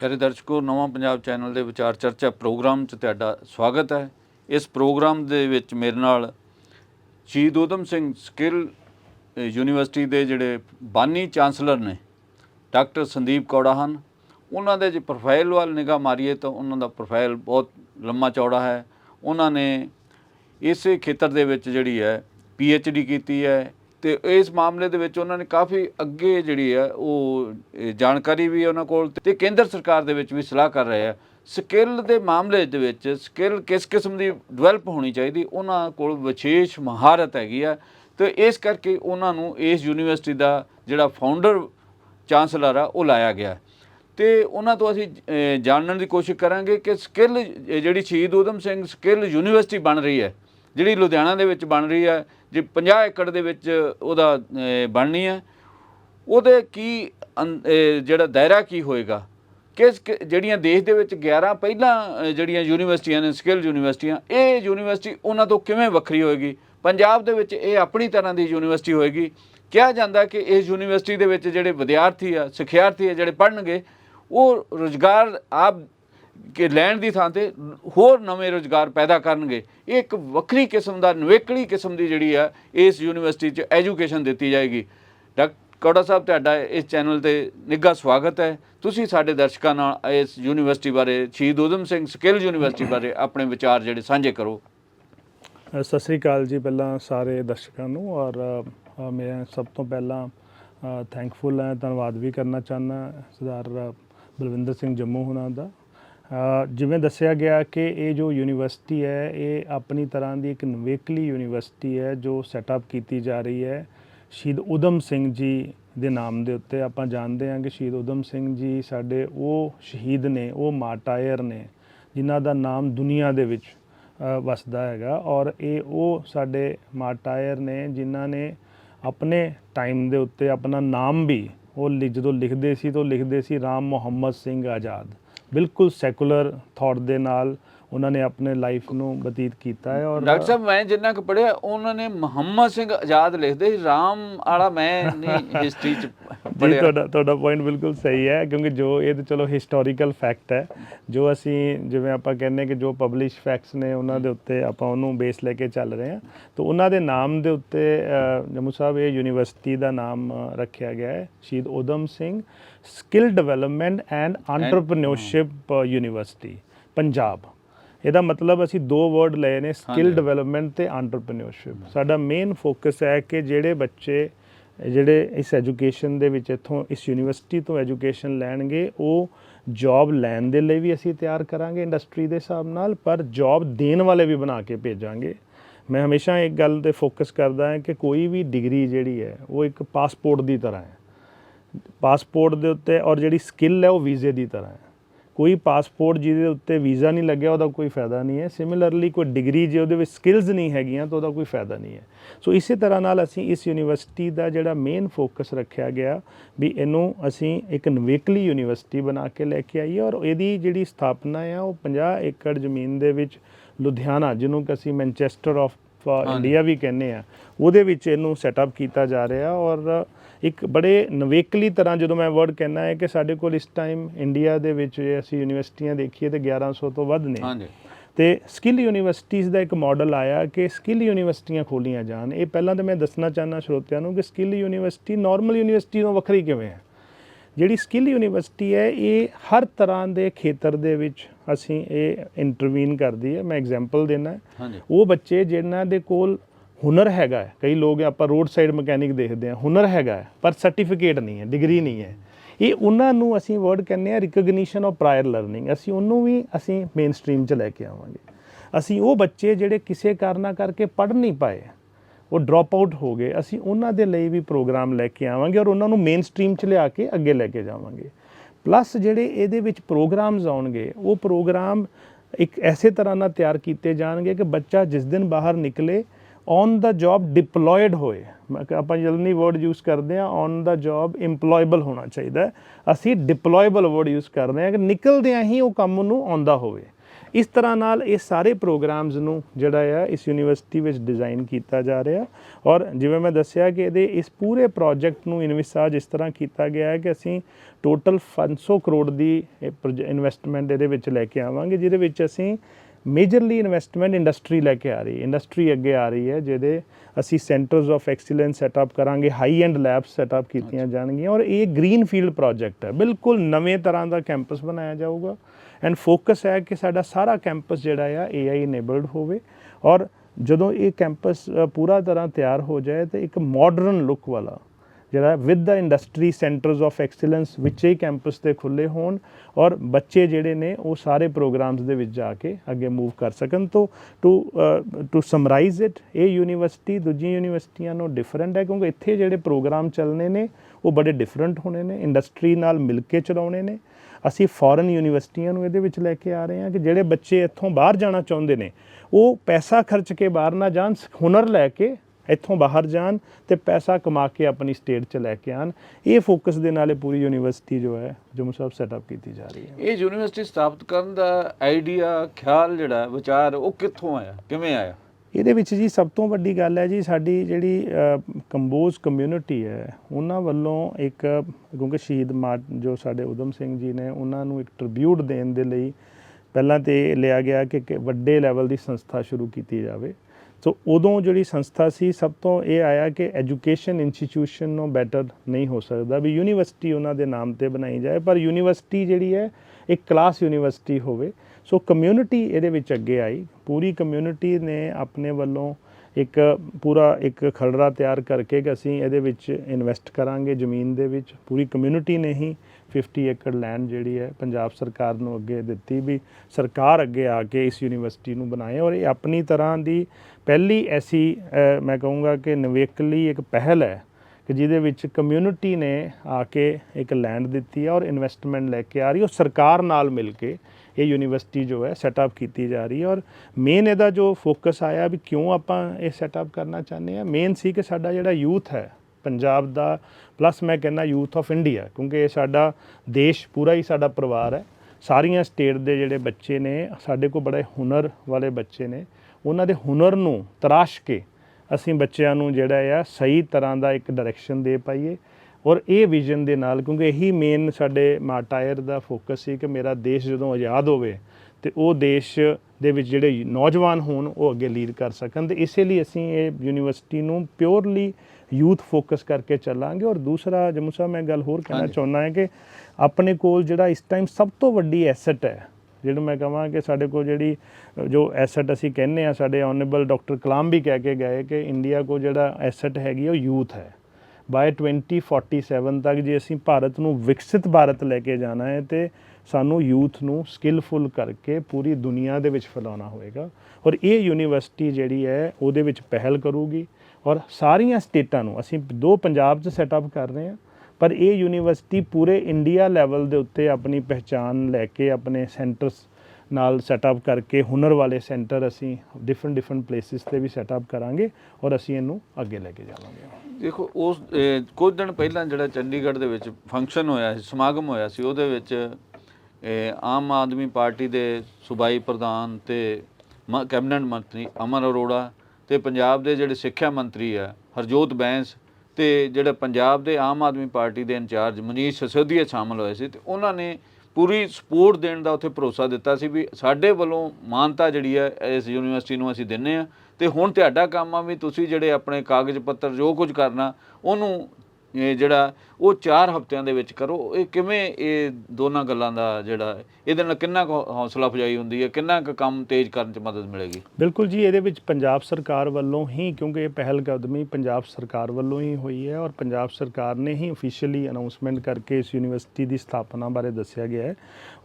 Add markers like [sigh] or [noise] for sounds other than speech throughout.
ਪਿਆਰੇ ਦਰਸ਼ਕੋ, ਨਵਾਂ ਪੰਜਾਬ ਚੈਨਲ ਦੇ ਵਿਚਾਰ ਚਰਚਾ ਪ੍ਰੋਗਰਾਮ 'ਚ ਤੁਹਾਡਾ ਸਵਾਗਤ ਹੈ। ਇਸ ਪ੍ਰੋਗਰਾਮ ਦੇ ਵਿੱਚ ਮੇਰੇ ਨਾਲ ਸ਼ਹੀਦ ਊਧਮ ਸਿੰਘ ਸਕਿੱਲ ਯੂਨੀਵਰਸਿਟੀ ਦੇ ਜਿਹੜੇ ਬਾਨੀ ਚਾਂਸਲਰ ਨੇ, ਡਾਕਟਰ ਸੰਦੀਪ ਕੌੜਾ ਹਨ। ਉਹਨਾਂ ਦੇ ਜੇ ਪ੍ਰੋਫਾਈਲ ਵੱਲ ਨਿਗਾਹ ਮਾਰੀਏ ਤਾਂ ਉਹਨਾਂ ਦਾ ਪ੍ਰੋਫਾਈਲ ਬਹੁਤ ਲੰਮਾ ਚੌੜਾ ਹੈ। ਉਹਨਾਂ ਨੇ ਇਸੇ ਖੇਤਰ ਦੇ ਵਿੱਚ ਜਿਹੜੀ ਹੈ ਡੀ ਕੀਤੀ ਹੈ। ਤੇ ਇਸ ਮਾਮਲੇ ਦੇ ਵਿੱਚ ਉਹਨਾਂ ਨੇ ਕਾਫੀ ਅੱਗੇ ਜਿਹੜੀ ਆ ਉਹ ਜਾਣਕਾਰੀ ਵੀ ਹੈ ਉਹਨਾਂ ਕੋਲ ਤੇ ਕੇਂਦਰ ਸਰਕਾਰ ਦੇ ਵਿੱਚ ਵੀ ਸਲਾਹ ਕਰ ਰਹੇ ਆ ਸਕਿੱਲ ਦੇ ਮਾਮਲੇ ਦੇ ਵਿੱਚ ਸਕਿੱਲ ਕਿਸ ਕਿਸਮ ਦੀ ਡਿਵੈਲਪ ਹੋਣੀ ਚਾਹੀਦੀ, ਉਹਨਾਂ ਕੋਲ ਵਿਸ਼ੇਸ਼ ਮਹਾਰਤ ਹੈਗੀ ਆ ਤੇ ਇਸ ਕਰਕੇ ਉਹਨਾਂ ਨੂੰ ਇਸ ਯੂਨੀਵਰਸਿਟੀ ਦਾ ਜਿਹੜਾ ਫਾਊਂਡਰ ਚਾਂਸਲਰ ਆ, ਉਹ ਲਾਇਆ ਗਿਆ। ਤੇ ਉਹਨਾਂ ਤੋਂ ਅਸੀਂ ਜਾਣਨ ਦੀ ਕੋਸ਼ਿਸ਼ ਕਰਾਂਗੇ ਕਿ ਸਕਿੱਲ ਜਿਹੜੀ ਸ਼ਹੀਦ ਊਧਮ ਸਿੰਘ ਸਕਿੱਲ ਯੂਨੀਵਰਸਿਟੀ ਬਣ ਰਹੀ ਹੈ ਜਿਹੜੀ ਲੁਧਿਆਣਾ ਦੇ ਵਿੱਚ ਬਣ ਰਹੀ ਹੈ, ਜੇ 50 ਏਕੜ ਦੇ ਵਿੱਚ ਉਹਦਾ ਬਣਨੀ ਹੈ, ਉਹਦੇ ਕੀ ਅੰ- ਜਿਹੜਾ ਦਾਇਰਾ ਕੀ ਹੋਏਗਾ? ਕਿਸ ਕਿ- ਜਿਹੜੀਆਂ ਦੇਸ਼ ਦੇ ਵਿੱਚ 11 ਪਹਿਲਾਂ ਜਿਹੜੀਆਂ ਯੂਨੀਵਰਸਿਟੀਆਂ ਨੇ ਸਕਿੱਲ ਯੂਨੀਵਰਸਿਟੀਆਂ, ਇਹ ਯੂਨੀਵਰਸਿਟੀ ਉਹਨਾਂ ਤੋਂ ਕਿਵੇਂ ਵੱਖਰੀ ਹੋਏਗੀ? ਪੰਜਾਬ ਦੇ ਵਿੱਚ ਇਹ ਆਪਣੀ ਤਰ੍ਹਾਂ ਦੀ ਯੂਨੀਵਰਸਿਟੀ ਹੋਏਗੀ। ਕਿਹਾ ਜਾਂਦਾ ਕਿ ਇਸ ਯੂਨੀਵਰਸਿਟੀ ਦੇ ਵਿੱਚ ਜਿਹੜੇ ਵਿਦਿਆਰਥੀ ਆ, ਸਿੱਖਿਆਰਥੀ ਆ, ਜਿਹੜੇ ਪੜ੍ਹਨਗੇ, ਉਹ ਰੁਜ਼ਗਾਰ ਆਪ ਕਿ ਲੈਣ ਦੀ ਥਾਂ ਤੇ ਹੋਰ ਨਵੇਂ ਰੁਜ਼ਗਾਰ ਪੈਦਾ ਕਰਨਗੇ। ਇਹ ਇੱਕ ਵੱਖਰੀ ਕਿਸਮ ਦਾ, ਨਵੇਕਲੀ ਕਿਸਮ ਦੀ ਜਿਹੜੀ ਆ, ਇਸ ਯੂਨੀਵਰਸਿਟੀ 'ਚ ਐਜੂਕੇਸ਼ਨ ਦਿੱਤੀ ਜਾਏਗੀ। ਡਾਕਟਰ ਕੌੜਾ ਸਾਹਿਬ, ਤੁਹਾਡਾ ਇਸ ਚੈਨਲ ਤੇ ਨਿੱਘਾ ਸਵਾਗਤ ਹੈ। ਤੁਸੀਂ ਸਾਡੇ ਦਰਸ਼ਕਾਂ ਨਾਲ ਇਸ ਯੂਨੀਵਰਸਿਟੀ ਬਾਰੇ, ਸ਼ਹੀਦ ਊਧਮ ਸਿੰਘ ਸਕਿੱਲ ਯੂਨੀਵਰਸਿਟੀ ਬਾਰੇ ਆਪਣੇ ਵਿਚਾਰ ਜਿਹੜੇ ਸਾਂਝੇ ਕਰੋ। ਸਤਿ ਸ੍ਰੀ ਅਕਾਲ ਜੀ ਪਹਿਲਾਂ ਸਾਰੇ ਦਰਸ਼ਕਾਂ ਨੂੰ ਔਰ ਮੈਂ ਸਭ ਤੋਂ ਪਹਿਲਾਂ ਥੈਂਕਫੁਲ ਹਾਂ, ਧੰਨਵਾਦ ਵੀ ਕਰਨਾ ਚਾਹੁੰਦਾ ਸਰਦਾਰ ਬਲਵਿੰਦਰ ਸਿੰਘ ਜੰਮੂ ਹੁਣਾਂ ਦਾ। ਜਿਵੇਂ ਦੱਸਿਆ ਗਿਆ ਕਿ ਇਹ ਜੋ ਯੂਨੀਵਰਸਿਟੀ ਹੈ, ਇਹ ਆਪਣੀ ਤਰ੍ਹਾਂ ਦੀ ਇੱਕ ਨਵੇਕਲੀ ਯੂਨੀਵਰਸਿਟੀ ਹੈ, ਜੋ ਸੈਟਅਪ ਕੀਤੀ ਜਾ ਰਹੀ ਹੈ। ਸ਼ਹੀਦ ਊਧਮ ਸਿੰਘ ਜੀ ਦੇ ਨਾਮ ਦੇ ਉੱਤੇ ਆਪਾਂ ਜਾਣਦੇ ਹਾਂ ਕਿ ਸ਼ਹੀਦ ਊਧਮ ਸਿੰਘ ਜੀ ਸਾਡੇ ਉਹ ਸ਼ਹੀਦ ਨੇ, ਉਹ ਮਾਰਟਾਇਰ ਨੇ, ਜਿਨ੍ਹਾਂ ਦਾ ਨਾਮ ਦੁਨੀਆ ਦੇ ਵਿੱਚ ਵਸਦਾ ਹੈਗਾ। ਔਰ ਇਹ ਉਹ ਸਾਡੇ ਮਾਰਟਾਇਰ ਨੇ, ਜਿਨ੍ਹਾਂ ਨੇ ਆਪਣੇ ਟਾਈਮ ਦੇ ਉੱਤੇ ਆਪਣਾ ਨਾਮ ਵੀ ਉਹ ਲਿ- ਜਦੋਂ ਲਿਖਦੇ ਸੀ, ਤਾਂ ਉਹ ਲਿਖਦੇ ਸੀ ਰਾਮ ਮੁਹੰਮਦ ਸਿੰਘ ਆਜ਼ਾਦ। ਬਿਲਕੁਲ ਸੈਕੂਲਰ ਥਾਟ ਦੇ ਨਾਲ ਉਹਨਾਂ ਨੇ ਆਪਣੇ ਲਾਈਫ ਨੂੰ ਬਤੀਤ ਕੀਤਾ ਹੈ ਔਰ ਡਾਕਟਰ ਸਾਹਿਬ ਮੈਂ ਜਿੰਨਾ ਕੁ ਪੜਿਆ ਉਹਨਾਂ ਨੇ ਮੁਹੰਮਦ ਸਿੰਘ ਆਜ਼ਾਦ ਲਿਖਦੇ ਸੀ ਰਾਮ ਵਾਲਾ ਮੈਂ ਨਹੀਂ ਹਿਸਟਰੀ 'ਚ [laughs] ਪੜਿਆ ਤੁਹਾਡਾ ਤੁਹਾਡਾ ਪੁਆਇੰਟ ਬਿਲਕੁਲ ਸਹੀ ਹੈ ਕਿਉਂਕਿ ਜੋ ਇਹ ਤਾਂ ਚਲੋ ਹਿਸਟੋਰੀਕਲ ਫੈਕਟ ਹੈ। ਜੋ ਅਸੀਂ ਜਿਵੇਂ ਆਪਾਂ ਕਹਿੰਦੇ ਕਿ ਜੋ ਪਬਲਿਸ਼ ਫੈਕਟਸ ਨੇ ਉਹਨਾਂ ਦੇ ਉੱਤੇ ਆਪਾਂ ਉਹਨੂੰ ਬੇਸ ਲੈ ਕੇ ਚੱਲ ਰਹੇ ਹਾਂ ਤਾਂ ਉਹਨਾਂ ਦੇ ਨਾਮ ਦੇ ਉੱਤੇ ਜੰਮੂ ਸਾਹਿਬ ਇਹ ਯੂਨੀਵਰਸਿਟੀ ਦਾ ਨਾਮ ਰੱਖਿਆ ਗਿਆ ਹੈ Shaheed Udham Singh skill development and entrepreneurship university Punjab. ਇਹਦਾ ਮਤਲਬ ਅਸੀਂ ਦੋ ਵਰਡ ਲਏ ਨੇ ਸਕਿੱਲ। ਡਿਵੈਲਪਮੈਂਟ ਤੇ ਐਂਟਰਪ੍ਰੀਨਿਓਰਸ਼ਿਪ ਸਾਡਾ ਮੇਨ ਫੋਕਸ ਹੈ ਕਿ ਜਿਹੜੇ ਬੱਚੇ ਜਿਹੜੇ ਇਸ ਐਜੂਕੇਸ਼ਨ ਦੇ ਵਿੱਚ ਇੱਥੋਂ ਇਸ ਯੂਨੀਵਰਸਿਟੀ ਤੋਂ ਐਜੂਕੇਸ਼ਨ ਲੈਣਗੇ ਉਹ ਜੌਬ ਲੈਣ ਦੇ ਲਈ ਵੀ ਅਸੀਂ ਤਿਆਰ ਕਰਾਂਗੇ ਇੰਡਸਟਰੀ ਦੇ ਹਿਸਾਬ ਨਾਲ ਪਰ ਜੌਬ ਦੇਣ ਵਾਲੇ ਵੀ ਬਣਾ ਕੇ ਭੇਜਾਂਗੇ। ਮੈਂ ਹਮੇਸ਼ਾ ਇੱਕ ਗੱਲ ਤੇ ਫੋਕਸ ਕਰਦਾ ਹਾਂ ਕਿ ਕੋਈ ਵੀ ਡਿਗਰੀ ਜਿਹੜੀ ਹੈ ਉਹ ਇੱਕ ਪਾਸਪੋਰਟ ਦੀ ਤਰ੍ਹਾਂ ਹੈ। ਪਾਸਪੋਰਟ ਦੇ ਉੱਤੇ ਔਰ ਜਿਹੜੀ ਸਕਿੱਲ ਹੈ ਉਹ ਵੀਜ਼ੇ ਦੀ ਤਰ੍ਹਾਂ ਹੈ। ਕੋਈ ਪਾਸਪੋਰਟ ਜਿਹਦੇ ਉੱਤੇ ਵੀਜ਼ਾ ਨਹੀਂ ਲੱਗਿਆ ਉਹਦਾ ਕੋਈ ਫਾਇਦਾ ਨਹੀਂ ਹੈ। ਸਿਮਿਲਰਲੀ ਕੋਈ ਡਿਗਰੀ ਜੇ ਉਹਦੇ ਵਿੱਚ ਸਕਿੱਲਸ ਨਹੀਂ ਹੈਗੀਆਂ ਤਾਂ ਉਹਦਾ ਕੋਈ ਫਾਇਦਾ ਨਹੀਂ ਹੈ। ਸੋ ਇਸੇ ਤਰ੍ਹਾਂ ਨਾਲ ਅਸੀਂ ਇਸ ਯੂਨੀਵਰਸਿਟੀ ਦਾ ਜਿਹੜਾ ਮੇਨ ਫੋਕਸ ਰੱਖਿਆ ਗਿਆ ਵੀ ਇਹਨੂੰ ਅਸੀਂ ਇੱਕ ਨਵੇਕਲੀ ਯੂਨੀਵਰਸਿਟੀ ਬਣਾ ਕੇ ਲੈ ਕੇ ਆਈਏ ਔਰ ਇਹਦੀ ਜਿਹੜੀ ਸਥਾਪਨਾ ਹੈ ਉਹ 50 ਏਕੜ ਜ਼ਮੀਨ ਦੇ ਵਿੱਚ ਲੁਧਿਆਣਾ ਜਿਹਨੂੰ ਕਿ ਅਸੀਂ ਮੈਨਚੈਸਟਰ ਆਫ ਇੰਡੀਆ ਵੀ ਕਹਿੰਦੇ ਆ ਉਹਦੇ ਵਿੱਚ ਇਹਨੂੰ ਸੈਟਅਪ ਕੀਤਾ ਜਾ ਰਿਹਾ ਔਰ ਇੱਕ ਬੜੇ ਨਵੇਕਲੀ ਤਰ੍ਹਾਂ ਜਦੋਂ ਮੈਂ ਵਰਡ ਕਹਿਣਾ ਹੈ ਕਿ ਸਾਡੇ ਕੋਲ ਇਸ ਟਾਈਮ ਇੰਡੀਆ ਦੇ ਵਿੱਚ ਜੇ ਅਸੀਂ ਯੂਨੀਵਰਸਿਟੀਆਂ ਦੇਖੀਏ ਤੇ 1100 ਤੋਂ ਵੱਧ ਨੇ। ਹਾਂਜੀ। ਤੇ ਸਕਿੱਲ ਯੂਨੀਵਰਸਿਟੀਜ਼ ਦਾ ਇੱਕ ਮਾਡਲ ਆਇਆ ਕਿ ਸਕਿੱਲ ਯੂਨੀਵਰਸਿਟੀਆਂ ਖੋਲੀਆਂ ਜਾਣ। ਇਹ ਪਹਿਲਾਂ ਤਾਂ ਮੈਂ ਦੱਸਣਾ ਚਾਹਨਾ ਸਰੋਤਿਆਂ ਨੂੰ ਕਿ ਸਕਿੱਲ ਯੂਨੀਵਰਸਿਟੀ ਨਾਰਮਲ ਯੂਨੀਵਰਸਿਟੀ ਤੋਂ ਵੱਖਰੀ ਕਿਵੇਂ ਹੈ? ਜਿਹੜੀ ਸਕਿੱਲ ਯੂਨੀਵਰਸਿਟੀ ਹੈ ਇਹ ਹਰ ਤਰ੍ਹਾਂ ਦੇ ਖੇਤਰ ਦੇ ਵਿੱਚ ਅਸੀਂ ਇਹ ਇੰਟਰਵੀਨ ਕਰਦੀ ਹੈ। ਮੈਂ ਐਗਜ਼ਾਮਪਲ ਦੇਣਾ ਉਹ ਬੱਚੇ ਜਿਨ੍ਹਾਂ ਦੇ ਕੋਲ ਹੁਨਰ ਹੈਗਾ ਹੈ। ਕਈ ਲੋਕ ਆਪਾਂ ਰੋਡ ਸਾਈਡ ਮਕੈਨਿਕ ਦੇਖਦੇ ਆ ਹੁਨਰ ਹੈਗਾ ਹੈ, ਪਰ ਸਰਟੀਫਿਕੇਟ ਨਹੀਂ ਹੈ ਡਿਗਰੀ ਨਹੀਂ ਹੈ। ਇਹ ਉਹਨਾਂ ਨੂੰ ਅਸੀਂ ਵਰਡ ਕਹਿੰਦੇ ਆ ਰਿਕਗਨੀਸ਼ਨ ਆਫ ਪ੍ਰਾਇਰ ਲਰਨਿੰਗ ਅਸੀਂ ਉਹਨੂੰ ਵੀ ਅਸੀਂ ਮੇਨ ਸਟਰੀਮ 'ਚ ਲੈ ਕੇ ਆਵਾਂਗੇ। ਅਸੀਂ ਉਹ ਬੱਚੇ ਜਿਹੜੇ ਕਿਸੇ ਕਾਰਨਾ ਕਰਕੇ ਪੜ੍ਹ ਨਹੀਂ ਪਾਏ ਉਹ ਡ੍ਰੌਪ ਆਊਟ ਹੋ ਗਏ ਅਸੀਂ ਉਹਨਾਂ ਦੇ ਲਈ ਵੀ ਪ੍ਰੋਗਰਾਮ ਲੈ ਕੇ ਆਵਾਂਗੇ ਔਰ ਉਹਨਾਂ ਨੂੰ ਮੇਨ ਸਟਰੀਮ 'ਚ ਲਿਆ ਕੇ ਅੱਗੇ ਲੈ ਕੇ ਜਾਵਾਂਗੇ। ਪਲੱਸ ਜਿਹੜੇ ਇਹਦੇ ਵਿੱਚ ਪ੍ਰੋਗਰਾਮਸ ਆਉਣਗੇ ਉਹ ਪ੍ਰੋਗਰਾਮ ਇੱਕ ਐਸੇ ਤਰ੍ਹਾਂ ਨਾਲ ਤਿਆਰ ਕੀਤੇ ਜਾਣਗੇ ਕਿ ਬੱਚਾ ਜਿਸ ਦਿਨ ਬਾਹਰ ਨਿਕਲੇ ਔਨ ਦਾ ਜੌਬ ਡਿਪਲੋਇਡ ਹੋਏ। ਮੈਂ ਆਪਾਂ ਜਲਦੀ ਵਰਡ ਯੂਜ਼ ਕਰਦੇ ਆ ਔਨ ਦਾ ਜੌਬ EMPLOYABLE ਹੋਣਾ ਚਾਹੀਦਾ ਅਸੀਂ ਡਿਪਲੋਏਬਲ ਵਰਡ ਯੂਜ਼ ਕਰਦੇ ਆ ਕਿ ਨਿਕਲਦਿਆਂ ਹੀ ਉਹ ਕੰਮ ਨੂੰ ਆਉਂਦਾ ਹੋਵੇ। ਇਸ ਤਰ੍ਹਾਂ ਨਾਲ ਇਹ ਸਾਰੇ ਪ੍ਰੋਗਰਾਮਸ ਨੂੰ ਜਿਹੜਾ ਆ, ਇਸ ਯੂਨੀਵਰਸਿਟੀ ਵਿੱਚ ਡਿਜ਼ਾਈਨ ਕੀਤਾ ਜਾ ਰਿਹਾ। ਔਰ ਜਿਵੇਂ ਮੈਂ ਦੱਸਿਆ ਕਿ ਇਹਦੇ ਇਸ ਪੂਰੇ ਪ੍ਰੋਜੈਕਟ ਨੂੰ ਇਨਵਿਸਾਜ ਇਸ ਤਰ੍ਹਾਂ ਕੀਤਾ ਗਿਆ ਹੈ ਕਿ ਅਸੀਂ ਟੋਟਲ 500 ਕਰੋੜ ਦੀ ਇਨਵੈਸਟਮੈਂਟ ਇਹਦੇ ਵਿੱਚ ਲੈ ਕੇ ਆਵਾਂਗੇ, ਜਿਹਦੇ ਵਿੱਚ ਅਸੀਂ ਮੇਜਰਲੀ ਇਨਵੈਸਟਮੈਂਟ ਇੰਡਸਟਰੀ ਲੈ ਕੇ ਆ ਰਹੀ ਹੈ। ਇੰਡਸਟਰੀ ਅੱਗੇ ਆ ਰਹੀ ਹੈ ਜਿਹਦੇ ਅਸੀਂ ਸੈਂਟਰਸ ਆਫ ਐਕਸੀਲੈਂਸ ਸੈਟਅਪ ਕਰਾਂਗੇ ਹਾਈ ਐਂਡ ਲੈਬਸ ਸੈਟਅਪ ਕੀਤੀਆਂ ਜਾਣਗੀਆਂ ਔਰ ਇਹ ਗ੍ਰੀਨ ਫੀਲਡ ਪ੍ਰੋਜੈਕਟ ਹੈ। ਬਿਲਕੁਲ ਨਵੇਂ ਤਰ੍ਹਾਂ ਦਾ ਕੈਂਪਸ ਬਣਾਇਆ ਜਾਊਗਾ ਐਂਡ ਫੋਕਸ ਹੈ ਕਿ ਸਾਡਾ ਸਾਰਾ ਕੈਂਪਸ ਜਿਹੜਾ ਆ AI ਇਨੇਬਲਡ ਹੋਵੇ ਔਰ ਜਦੋਂ ਇਹ ਕੈਂਪਸ ਪੂਰਾ ਤਰ੍ਹਾਂ ਤਿਆਰ ਹੋ ਜਾਏ ਤੇ ਇੱਕ ਮਾਡਰਨ ਲੁੱਕ ਵਾਲਾ ਜਿਹੜਾ with the industry centres of excellence ਵਿੱਚ ਹੀ ਕੈਂਪਸ ਤੇ ਖੁੱਲੇ ਹੋਣ ਔਰ ਬੱਚੇ ਜਿਹੜੇ ਨੇ ਉਹ ਸਾਰੇ ਪ੍ਰੋਗਰਾਮਸ ਦੇ ਵਿੱਚ ਜਾ ਕੇ ਅੱਗੇ ਮੂਵ ਕਰ ਸਕਣ ਤੋਂ ਟੂ ਟੂ ਸਮਰਾਈਜ਼ ਇਟ ਇਹ ਯੂਨੀਵਰਸਿਟੀ ਦੂਜੀ ਯੂਨੀਵਰਸਿਟੀਆਂ ਨੂੰ ਡਿਫਰੈਂਟ ਹੈ ਕਿਉਂਕਿ ਇੱਥੇ ਜਿਹੜੇ ਪ੍ਰੋਗਰਾਮ ਚੱਲਣੇ ਨੇ, ਉਹ ਬੜੇ ਡਿਫਰੈਂਟ ਹੋਣੇ ਨੇ ਇੰਡਸਟਰੀ ਨਾਲ ਮਿਲ ਕੇ ਚਲਾਉਣੇ ਨੇ। ਅਸੀਂ ਫੋਰਨ ਯੂਨੀਵਰਸਿਟੀਆਂ ਨੂੰ ਇਹਦੇ ਵਿੱਚ ਲੈ ਕੇ ਆ ਰਹੇ ਹਾਂ ਕਿ ਜਿਹੜੇ ਬੱਚੇ ਇੱਥੋਂ ਬਾਹਰ ਜਾਣਾ ਚਾਹੁੰਦੇ ਨੇ, ਉਹ ਪੈਸਾ ਖਰਚ ਕੇ ਬਾਹਰ ਨਾ ਜਾਣ, ਹੁਨਰ ਲੈ ਕੇ ਇੱਥੋਂ ਬਾਹਰ ਜਾਣ ਤੇ ਪੈਸਾ ਕਮਾ ਕੇ ਆਪਣੀ ਸਟੇਟ 'ਚ ਲੈ ਕੇ ਆਣ ਇਹ ਫੋਕਸ ਦੇ ਨਾਲ ਇਹ ਪੂਰੀ ਯੂਨੀਵਰਸਿਟੀ ਜੋ ਹੈ ਜੰਮੂ ਸਾਹਿਬ ਸੈਟਅਪ ਕੀਤੀ ਜਾ ਰਹੀ ਹੈ। ਇਹ ਯੂਨੀਵਰਸਿਟੀ ਸਥਾਪਿਤ ਕਰਨ ਦਾ ਆਈਡੀਆ ਖਿਆਲ ਜਿਹੜਾ ਵਿਚਾਰ ਉਹ ਕਿੱਥੋਂ ਆਇਆ? ਕਿਵੇਂ ਆਇਆ? ਇਹਦੇ ਵਿੱਚ ਜੀ ਸਭ ਤੋਂ ਵੱਡੀ ਗੱਲ ਹੈ ਜੀ ਸਾਡੀ ਜਿਹੜੀ ਕੰਬੋਜ਼ ਕਮਿਊਨਿਟੀ ਹੈ ਉਹਨਾਂ ਵੱਲੋਂ ਇੱਕ ਕਿਉਂਕਿ ਸ਼ਹੀਦ ਜੋ ਸਾਡੇ ਉਦਮ ਸਿੰਘ ਜੀ ਨੇ ਉਹਨਾਂ ਨੂੰ ਇੱਕ ਟ੍ਰਿਬਿਊਟ ਦੇਣ ਦੇ ਲਈ ਪਹਿਲਾਂ ਤੇ ਲਿਆ ਗਿਆ ਕਿ ਵੱਡੇ ਲੈਵਲ ਦੀ ਸੰਸਥਾ ਸ਼ੁਰੂ ਕੀਤੀ ਜਾਵੇ। ਸੋ ਉਦੋਂ ਜਿਹੜੀ ਸੰਸਥਾ ਸੀ, ਸਭ ਤੋਂ ਇਹ ਆਇਆ ਕਿ ਐਜੂਕੇਸ਼ਨ ਇੰਸਟੀਚਿਊਸ਼ਨ ਨੂੰ ਬੈਟਰ ਨਹੀਂ ਹੋ ਸਕਦਾ ਵੀ ਯੂਨੀਵਰਸਿਟੀ ਉਹਨਾਂ ਦੇ ਨਾਮ ਤੇ ਬਣਾਈ ਜਾਏ, ਪਰ ਯੂਨੀਵਰਸਿਟੀ ਜਿਹੜੀ ਹੈ, ਇੱਕ ਕਲਾਸ ਯੂਨੀਵਰਸਿਟੀ ਹੋਵੇ। ਸੋ ਕਮਿਊਨਿਟੀ ਇਹਦੇ ਵਿੱਚ ਅੱਗੇ ਆਈ। ਪੂਰੀ ਕਮਿਊਨਿਟੀ ਨੇ ਆਪਣੇ ਵੱਲੋਂ ਇੱਕ ਪੂਰਾ ਇੱਕ ਖਰੜਾ ਤਿਆਰ ਕਰਕੇ ਕਿ ਅਸੀਂ ਇਹਦੇ ਵਿੱਚ ਇਨਵੈਸਟ ਕਰਾਂਗੇ ਜ਼ਮੀਨ ਦੇ ਵਿੱਚ। ਪੂਰੀ ਕਮਿਊਨਿਟੀ ਨੇ ਹੀ 50 ਏਕੜ ਲੈਂਡ ਜਿਹੜੀ ਹੈ ਪੰਜਾਬ ਸਰਕਾਰ ਨੂੰ ਅੱਗੇ ਦਿੱਤੀ ਵੀ ਸਰਕਾਰ ਅੱਗੇ ਆ ਕੇ ਇਸ ਯੂਨੀਵਰਸਿਟੀ ਨੂੰ ਬਣਾਏ ਔਰ ਇਹ ਆਪਣੀ ਤਰ੍ਹਾਂ ਦੀ ਪਹਿਲੀ ਐਸੀ ਮੈਂ ਕਹੂੰਗਾ ਕਿ ਨਿਵੇਕਲੀ ਇੱਕ ਪਹਿਲ ਹੈ ਕਿ ਜਿਹਦੇ ਵਿੱਚ ਕਮਿਊਨਿਟੀ ਨੇ ਆ ਕੇ ਇੱਕ ਲੈਂਡ ਦਿੱਤੀ ਹੈ ਔਰ ਇਨਵੈਸਟਮੈਂਟ ਲੈ ਕੇ ਆ ਰਹੀ ਹੈ ਔਰ ਸਰਕਾਰ ਨਾਲ ਮਿਲ ਕੇ ਇਹ ਯੂਨੀਵਰਸਿਟੀ ਜੋ ਹੈ ਸੈਟਅਪ ਕੀਤੀ ਜਾ ਰਹੀ ਹੈ ਔਰ ਮੇਨ ਇਹਦਾ ਜੋ ਫੋਕਸ ਆਇਆ ਵੀ ਕਿਉਂ ਆਪਾਂ ਇਹ ਸੈਟਅਪ ਕਰਨਾ ਚਾਹੁੰਦੇ ਆ ਮੇਨ ਸੀ ਕਿ ਸਾਡਾ ਜਿਹੜਾ ਯੂਥ ਹੈ ਪੰਜਾਬ ਦਾ ਪਲੱਸ ਮੈਂ ਕਹਿੰਦਾ ਯੂਥ ਆਫ ਇੰਡੀਆ ਕਿਉਂਕਿ ਇਹ ਸਾਡਾ ਦੇਸ਼ ਪੂਰਾ ਹੀ ਸਾਡਾ ਪਰਿਵਾਰ ਹੈ। ਸਾਰੀਆਂ ਸਟੇਟ ਦੇ ਜਿਹੜੇ ਬੱਚੇ ਨੇ, ਸਾਡੇ ਕੋਲ ਬੜੇ ਹੁਨਰ ਵਾਲੇ ਬੱਚੇ ਨੇ। ਉਹਨਾਂ ਦੇ ਹੁਨਰ ਨੂੰ ਤਰਾਸ਼ ਕੇ ਅਸੀਂ ਬੱਚਿਆਂ ਨੂੰ ਜਿਹੜਾ ਆ, ਸਹੀ ਤਰ੍ਹਾਂ ਦਾ ਇੱਕ ਡਾਇਰੈਕਸ਼ਨ ਦੇ ਪਾਈਏ। ਔਰ ਇਹ ਵਿਜ਼ਨ ਦੇ ਨਾਲ, ਕਿਉਂਕਿ ਇਹੀ ਮੇਨ ਸਾਡੇ ਮਾਟਾਇਰ ਦਾ ਫੋਕਸ ਸੀ ਕਿ ਮੇਰਾ ਦੇਸ਼ ਜਦੋਂ ਆਜ਼ਾਦ ਹੋਵੇ, ਤੇ ਉਹ ਦੇਸ਼ ਦੇ ਵਿੱਚ ਜਿਹੜੇ ਨੌਜਵਾਨ ਹੋਣ, ਉਹ ਅੱਗੇ ਲੀਡ ਕਰ ਸਕਣ। ਤੇ ਇਸੇ ਲਈ ਅਸੀਂ ਇਹ ਯੂਨੀਵਰਸਿਟੀ ਨੂੰ ਪਿਓਰਲੀ ਯੂਥ ਫੋਕਸ ਕਰਕੇ ਚੱਲਾਂਗੇ। ਔਰ ਦੂਸਰਾ ਜੰਮੂ ਸਾਹਿਬ ਮੈਂ ਗੱਲ ਹੋਰ ਕਹਿਣਾ। ਚਾਹੁੰਦਾ ਹਾਂ ਕਿ ਆਪਣੇ ਕੋਲ ਜਿਹੜਾ ਇਸ ਟਾਈਮ ਸਭ ਤੋਂ ਵੱਡੀ ਐਸੈਟ ਹੈ ਜਿਹੜਾ ਮੈਂ ਕਹਾਂ ਕਿ ਸਾਡੇ ਕੋਲ ਜਿਹੜੀ ਜੋ ਐਸੈਟ ਅਸੀਂ ਕਹਿੰਦੇ ਆ ਸਾਡੇ ਆਨਰੇਬਲ ਡਾਕਟਰ ਕਲਾਮ ਵੀ ਕਹਿ ਕੇ ਗਏ ਕਿ ਇੰਡੀਆ ਕੋ ਜਿਹੜਾ ਐਸੈਟ ਹੈਗੀ ਉਹ ਯੂਥ ਹੈ। ਬਾਏ 2047 ਤੱਕ ਜੇ ਅਸੀਂ ਭਾਰਤ ਨੂੰ ਵਿਕਸਿਤ ਭਾਰਤ ਲੈ ਕੇ ਜਾਣਾ ਹੈ ਤੇ ਸਾਨੂੰ ਯੂਥ ਨੂੰ ਸਕਿੱਲਫੁਲ ਕਰਕੇ ਪੂਰੀ ਦੁਨੀਆ ਦੇ ਵਿੱਚ ਫੈਲਾਉਣਾ ਹੋਏਗਾ। ਔਰ ਇਹ ਯੂਨੀਵਰਸਿਟੀ ਜਿਹੜੀ ਹੈ ਉਹਦੇ ਵਿੱਚ ਪਹਿਲ ਕਰੂਗੀ। ਔਰ ਸਾਰੀਆਂ ਸਟੇਟਾਂ ਨੂੰ ਅਸੀਂ ਦੋ ਪੰਜਾਬ 'ਚ ਸੈਟਅਪ ਕਰ ਰਹੇ ਹਾਂ, ਪਰ ਇਹ ਯੂਨੀਵਰਸਿਟੀ ਪੂਰੇ ਇੰਡੀਆ ਲੈਵਲ ਦੇ ਉੱਤੇ ਆਪਣੀ ਪਹਿਚਾਨ ਲੈ ਕੇ, ਆਪਣੇ ਸੈਂਟਰਸ ਨਾਲ ਸੈਟਅਪ ਕਰਕੇ, ਹੁਨਰ ਵਾਲੇ ਸੈਂਟਰ ਅਸੀਂ ਡਿਫਰੈਂਟ ਡਿਫਰੈਂਟ ਪਲੇਸਿਸ ਤੇ ਵੀ ਸੈਟਅਪ ਕਰਾਂਗੇ ਔਰ ਅਸੀਂ ਇਹਨੂੰ ਅੱਗੇ ਲੈ ਕੇ ਜਾਵਾਂਗੇ। ਦੇਖੋ, ਉਸ ਕੁਝ ਦਿਨ ਪਹਿਲਾਂ ਜਿਹੜਾ ਚੰਡੀਗੜ੍ਹ ਦੇ ਵਿੱਚ ਫੰਕਸ਼ਨ ਹੋਇਆ ਸੀ ਸਮਾਗਮ ਹੋਇਆ ਸੀ, ਉਹਦੇ ਵਿੱਚ ਆਮ ਆਦਮੀ ਪਾਰਟੀ ਦੇ ਸੂਬਾਈ ਪ੍ਰਧਾਨ ਤੇ ਮ- ਕੈਬਨਿਟ ਮੰਤਰੀ ਅਮਰ ਅਰੋੜਾ ਤੇ ਪੰਜਾਬ ਦੇ ਜਿਹੜੇ ਸਿੱਖਿਆ ਮੰਤਰੀ ਆ, ਹਰਜੋਤ ਬੈਂਸ ਤੇ ਜਿਹੜਾ ਪੰਜਾਬ ਦੇ ਆਮ ਆਦਮੀ ਪਾਰਟੀ ਦੇ ਇੰਚਾਰਜ ਮਨੀਸ਼ ਸਸੋਦੀਆ ਸ਼ਾਮਲ ਹੋਏ ਸੀ ਤੇ ਉਹਨਾਂ ਨੇ ਪੂਰੀ ਸਪੋਰਟ ਦੇਣ ਦਾ ਉੱਥੇ ਭਰੋਸਾ ਦਿੱਤਾ ਸੀ ਵੀ ਸਾਡੇ ਵੱਲੋਂ ਮਾਨਤਾ ਜਿਹੜੀ ਹੈ ਇਸ ਯੂਨੀਵਰਸਿਟੀ ਨੂੰ ਅਸੀਂ ਦਿੰਨੇ ਆ ਤੇ ਹੁਣ ਤੁਹਾਡਾ ਕੰਮ ਆ ਵੀ ਤੁਸੀਂ ਜਿਹੜੇ ਆਪਣੇ ਕਾਗਜ਼ ਪੱਤਰ ਜੋ ਕੁਝ ਕਰਨਾ, ਉਹਨੂੰ ਜਿਹੜਾ ਉਹ 4 ਹਫ਼ਤਿਆਂ ਦੇ ਵਿੱਚ ਕਰੋ, ਇਹ ਕਿਵੇਂ ਇਹ ਦੋਨਾਂ ਗੱਲਾਂ ਦਾ ਜਿਹੜਾ, ਇਹਦੇ ਨਾਲ ਕਿੰਨਾ ਕੁ ਹੌਸਲਾ ਅਫਜ਼ਾਈ ਹੁੰਦੀ ਹੈ, ਕਿੰਨਾ ਕੁ ਕੰਮ ਤੇਜ਼ ਕਰਨ 'ਚ ਮਦਦ ਮਿਲੇਗੀ? ਬਿਲਕੁਲ ਜੀ, ਇਹਦੇ ਵਿੱਚ ਪੰਜਾਬ ਸਰਕਾਰ ਵੱਲੋਂ ਹੀ, ਕਿਉਂਕਿ ਇਹ ਪਹਿਲ ਕਦਮੀ ਪੰਜਾਬ ਸਰਕਾਰ ਵੱਲੋਂ ਹੀ ਹੋਈ ਹੈ ਔਰ ਪੰਜਾਬ ਸਰਕਾਰ ਨੇ ਹੀ ਅਫੀਸ਼ੀਅਲੀ ਅਨਾਉਂਸਮੈਂਟ ਕਰਕੇ ਇਸ ਯੂਨੀਵਰਸਿਟੀ ਦੀ ਸਥਾਪਨਾ ਬਾਰੇ ਦੱਸਿਆ ਗਿਆ ਹੈ।